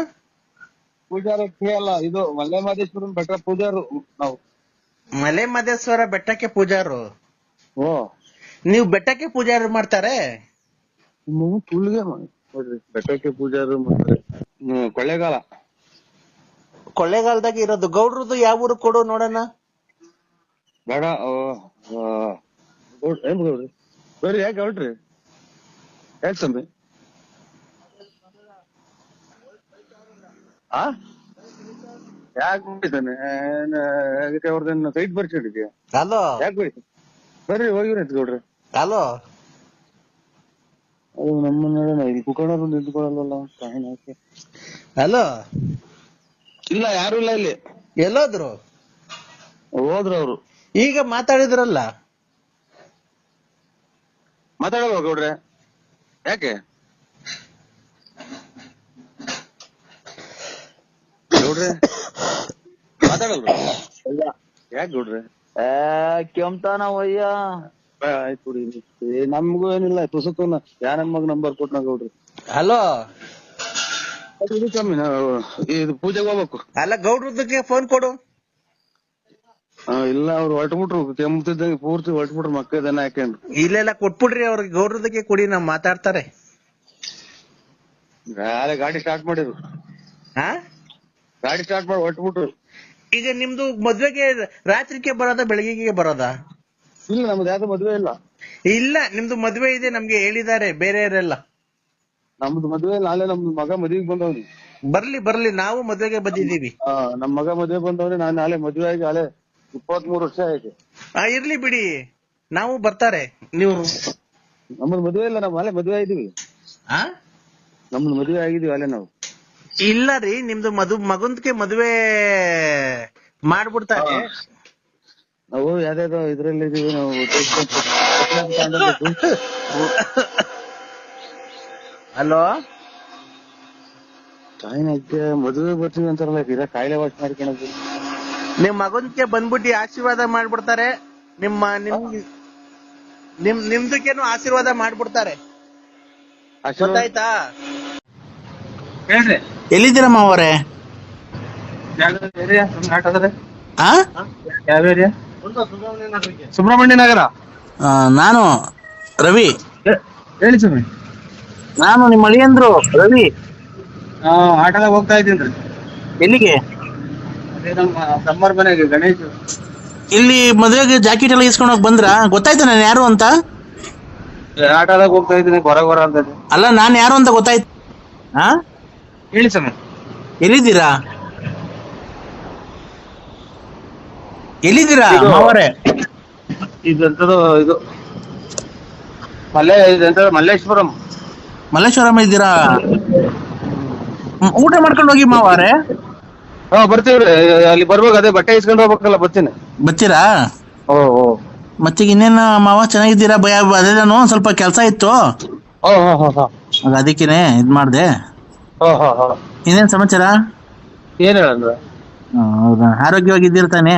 [SPEAKER 3] ಪೂಜಾರ ಕೆ ಅಲ್ಲ ಇದು ಮಲೆ ಮಹದೇಶ್ವರನ್ ಬೆಟ್ಟ ಪೂಜಾರು ನಾವು.
[SPEAKER 1] ಮಲೆ ಮಹದೇಶ್ವರ ಬೆಟ್ಟಕ್ಕೆ ಪೂಜಾರು?
[SPEAKER 3] ಓ
[SPEAKER 1] ನೀವು ಬೆಟ್ಟಕ್ಕೆ ಪೂಜಾರು ಮಾಡ್ತಾರೆ?
[SPEAKER 3] ತುಳ್ಗೆ ಮಾಡಿ. ನೋಡ್ರಿ ಬೆಟ್ಟಕ್ಕೆ ಪೂಜಾರು ಮಾಡ್ತಾರೆ. ಹ್ಮ್ ಕೊಳ್ಳೇಗಾಲ.
[SPEAKER 1] ಕೊಳ್ಳೇಗಾಲದಾಗ ಇರೋದು ಗೌಡ್ರದ್ದು ಯಾವ ಊರು ಕೊಡು ನೋಡೋಣ
[SPEAKER 3] ಬೇಡ ಏನ್ ಗೌಡ್ರಿ ಬರ್ರಿ ಯಾಕೆ ಗೌಡ್ರಿ? ಯಾಕೆ ತಂದೆ ಆ? ಯಾಕೆ ಬಿಟ್ಟಿದ್ದಾನೆ ಅದಕ್ಕೆ ಅವ್ರದ್ದೇನು ಸೈಟ್ ಬರ್ಸಿಡಿದ್ಯಾ
[SPEAKER 1] ಹಲೋ
[SPEAKER 3] ಯಾಕೆ ಬರೀ ಬರ್ರಿ ಹೋಗಿರಿ ಅಂತ ಗೌಡ್ರಿ.
[SPEAKER 1] ಹಲೋ
[SPEAKER 3] ಅದು ನಮ್ಮನ್ನ ಇಲ್ಲಿ ಕುತ್ಕೊಂಡ್ರು ನಿಂತ್ಕೊಳ್ಳಲ್ವಲ್ಲ ಕಾರಣ ಯಾಕೆ?
[SPEAKER 1] ಹಲೋ
[SPEAKER 3] ಇಲ್ಲ ಯಾರು ಇಲ್ಲ ಇಲ್ಲಿ.
[SPEAKER 1] ಎಲ್ಲೋದ್ರು?
[SPEAKER 3] ಹೋದ್ರು ಅವ್ರು.
[SPEAKER 1] ಈಗ ಮಾತಾಡಿದ್ರಲ್ಲ?
[SPEAKER 3] ಮಾತಾಡಲ್ವಾ ಗೌಡ್ರೆ. ಯಾಕೆ? ಗೌಡ್ರೆ ಮಾತಾಡಲ್ವಾ? ಯಾಕೆ ಗೌಡ್ರೆ?
[SPEAKER 2] ಏ ಕೆಮ್ತಾನ ಒಯ್ಯ
[SPEAKER 3] ಆಯ್ತು ಬಿಡಿ ಏ, ನಮ್ಗೂ ಏನಿಲ್ಲ ತುಸುಕುನ ಯಾ ಮಗ ನಂಬರ್ ಕೊಟ್ನ ಗೌಡ್ರಿ
[SPEAKER 1] ಹಲೋ
[SPEAKER 3] ಅದು ಇದು ಕಮ್ಮಿ ನಾವು ಇದು ಪೂಜೆಗೆ ಹೋಗ್ಬೇಕು.
[SPEAKER 1] ಅಲ್ಲ ಗೌಡ್ರದಕ್ಕೆ ಫೋನ್ ಕೊಡು.
[SPEAKER 3] ಆ, ಇಲ್ಲ ಅವ್ರು ಹೊರಟ್ಬಿಟ್ರು. ಕೆಮ್ಮುತ್ತಿದ್ದಂಗೆ ಪೂರ್ತಿ ಹೊರಟ್ಬಿಟ್ರು ಮಕ್ಕ ದನ ಹಾಕೊಂಡ್ರು
[SPEAKER 1] ಇಲ್ಲೆಲ್ಲ ಕೊಟ್ಬಿಡ್ರಿ ಅವ್ರಿಗೆ ಗೌಡ್ರದಕ್ಕೆ ಕೊಡಿ ನಾವ್ ಮಾತಾಡ್ತಾರೆ.
[SPEAKER 3] ನಾಳೆ ಗಾಡಿ ಸ್ಟಾರ್ಟ್ ಮಾಡಿದ್ರು
[SPEAKER 1] ಹಾ
[SPEAKER 3] ಗಾಡಿ ಸ್ಟಾರ್ಟ್ ಮಾಡಿ ಹೊಟ್ಬಿಟ್ರು
[SPEAKER 1] ಈಗ ನಿಮ್ದು ಮದ್ವೆಗೆ ರಾತ್ರಿಗೆ ಬರೋದಾ ಬೆಳಗ್ಗೆಗೆ ಬರೋದಾ?
[SPEAKER 3] ಇಲ್ಲ ನಮ್ದು ಯಾವ್ದು ಮದ್ವೆ ಇಲ್ಲ.
[SPEAKER 1] ಇಲ್ಲ ನಿಮ್ದು ಮದ್ವೆ ಇದೆ ನಮ್ಗೆ ಹೇಳಿದ್ದಾರೆ ಬೇರೆಯವರೆಲ್ಲ.
[SPEAKER 3] ನಮ್ದು ಮದ್ವೆ ನಾಳೆ ನಮ್ದು ಮಗ ಮದ್ವೆಗೆ ಬಂದವ್ನಿ.
[SPEAKER 1] ಬರ್ಲಿ ಬರ್ಲಿ ನಾವು ಮದ್ವೆಗೆ ಬಂದಿದ್ದೀವಿ.
[SPEAKER 3] ಆ, ನಮ್ ಮಗ ಮದ್ವೆ ಬಂದವನೇ ನಾನ್ ನಾಳೆ ಮದ್ವೆ ಆಗಿ ನಾಳೆ ಇಪ್ಪತ್ತ್ ಮೂರು ವರ್ಷ ಆಯ್ತು.
[SPEAKER 1] ಆ ಇರ್ಲಿ ಬಿಡಿ ನಾವು ಬರ್ತಾರೆ ನೀವು.
[SPEAKER 3] ನಮ್ದು ಮದ್ವೆ ಇಲ್ಲ ನಾವು ಅಲ್ಲೇ ಮದ್ವೆ ಆಗಿದೀವಿ
[SPEAKER 1] ಆ?
[SPEAKER 3] ನಮ್ದು ಮದ್ವೆ ಆಗಿದೀವಿ ಅಲ್ಲೇ ನಾವು.
[SPEAKER 1] ಇಲ್ಲ ರೀ ನಿಮ್ದು ಮದು ಮಗುಂದ್ಕೆ ಮದುವೆ ಮಾಡ್ಬಿಡ್ತಾರೆ.
[SPEAKER 3] ನಾವು ಯಾವ್ದಾದ್ರು ಇದ್ರಲ್ಲಿ ಇದೀವಿ ನಾವು
[SPEAKER 1] ಹಲೋ?
[SPEAKER 3] ತಾಯಿನಕ್ಕೆ ಮದುವೆ ಬರ್ತೀವಿ ಅಂತಾರಲ್ಲ ಇದ ಕಾಯಿಲೆ ವಾಸಿ ಮಾಡ್ಕೊಳೋದು.
[SPEAKER 1] ನಿಮ್ ಮಗನ್ಕೆ ಬಂದ್ಬಿಟ್ಟು ಆಶೀರ್ವಾದ ಮಾಡ್ಬಿಡ್ತಾರೆ. ನಿಮ್ಮ ನಿಮ್ ನಿಮ್ ನಿಮ್ದಕ್ಕೇನು ಆಶೀರ್ವಾದ ಮಾಡ್ಬಿಡ್ತಾರೆ. ಗೊತ್ತಾಯ್ತಾ?
[SPEAKER 3] ಹೇಳ್ರಿ.
[SPEAKER 1] ಎಲ್ಲಿದ್ದೀರಮ್ಮ ಅವರೇ
[SPEAKER 3] ಯಾವ ಏರಿಯಾ ಆಟೋದ್ರೆ ಯಾವ ಏರಿಯಾ ಸುಬ್ರಹ್ಮಣ್ಯ ನಗರ?
[SPEAKER 1] ಆ, ನಾನು ರವಿ.
[SPEAKER 3] ಹೇಳಿ ಸ್ವಾಮಿ.
[SPEAKER 1] ನಾನು ನಿಮ್ಮ ಅಳಿಯಂದ್ರು ರವಿ.
[SPEAKER 3] ಹಾ ಆಟೋದಾಗ ಹೋಗ್ತಾ ಇದ್ದೀನಿ
[SPEAKER 1] ಎಲ್ಲಿಗೆ?
[SPEAKER 3] ಅದೇ ನಮ್ಮ ತಮ್ಮರ ಮನೆಗೆ ಗಣೇಶ್.
[SPEAKER 1] ಇಲ್ಲಿ ಮದುವೆಗೆ ಜಾಕೆಟ್ ಎಲ್ಲ ಇಸ್ಕೊಂಡು ಹೋಗಿ ಬಂದ್ರಾ? ಗೊತ್ತಾಯ್ತಾ ನಾನು ಯಾರು ಅಂತ?
[SPEAKER 3] ಆಟೋದಾಗ ಹೋಗ್ತಾ ಇದ್ದೀನಿ ಹೊರ ಹೊರ ಅಂತ.
[SPEAKER 1] ಅಲ್ಲ ನಾನು ಯಾರು ಅಂತ ಗೊತ್ತಾಯ್ತು? ಹಾ
[SPEAKER 3] ಹೇಳಿ ಸ್ವಾಮಿ.
[SPEAKER 1] ಎಲ್ಲಿದ್ದೀರಾ? ಎಲ್ಲಿದ್ದೀರಾ?
[SPEAKER 3] ಇದು-
[SPEAKER 1] ಮಾವರೇ?
[SPEAKER 3] ಇದು ಮಲ್ಲೆ ಮಲ್ಲೇಶ್ವರಂ.
[SPEAKER 1] ಮಲ್ಲೇಶ್ವರಂ ಇದ್ದೀರಾ? ಹ್ಮ್, ಊಟ ಮಾಡ್ಕೊಂಡು ಹೋಗಿ ಮಾವಾರೆ.
[SPEAKER 3] ಹಾ ಬರ್ತೀವ್ರಿ ಅಲ್ಲಿ ಬರ್ಬೇಕು ಅದೇ ಬಟ್ಟೆ ಇಸ್ಕೊಂಡು ಹೋಗ್ಬೇಕಲ್ಲ ಬರ್ತೀನಿ.
[SPEAKER 1] ಬರ್ತೀರಾ?
[SPEAKER 3] ಓ ಓ.
[SPEAKER 1] ಮತ್ತೀಗ ಇನ್ನೇನು ಮಾವ ಚೆನ್ನಾಗಿದ್ದೀರಾ? ಭಯ ಅದೇ ನಾನು ಒಂದ್ ಸ್ವಲ್ಪ ಕೆಲಸ ಇತ್ತು.
[SPEAKER 3] ಓ ಹೋ ಹೋ ಹೋ.
[SPEAKER 1] ಆಗ ಅದಕ್ಕೇನೆ ಇದ್ ಮಾಡ್ದೆ.
[SPEAKER 3] ಹೋ ಹೋ ಹೋ.
[SPEAKER 1] ಇನ್ನೇನ್ ಸಮಾಚಾರ?
[SPEAKER 3] ಏನ್ ಹೇಳಂದ್ರ
[SPEAKER 1] ಆರೋಗ್ಯವಾಗಿ ಹೌದಾ? ಆರೋಗ್ಯವಾಗಿದ್ದೀರ ತಾನೆ?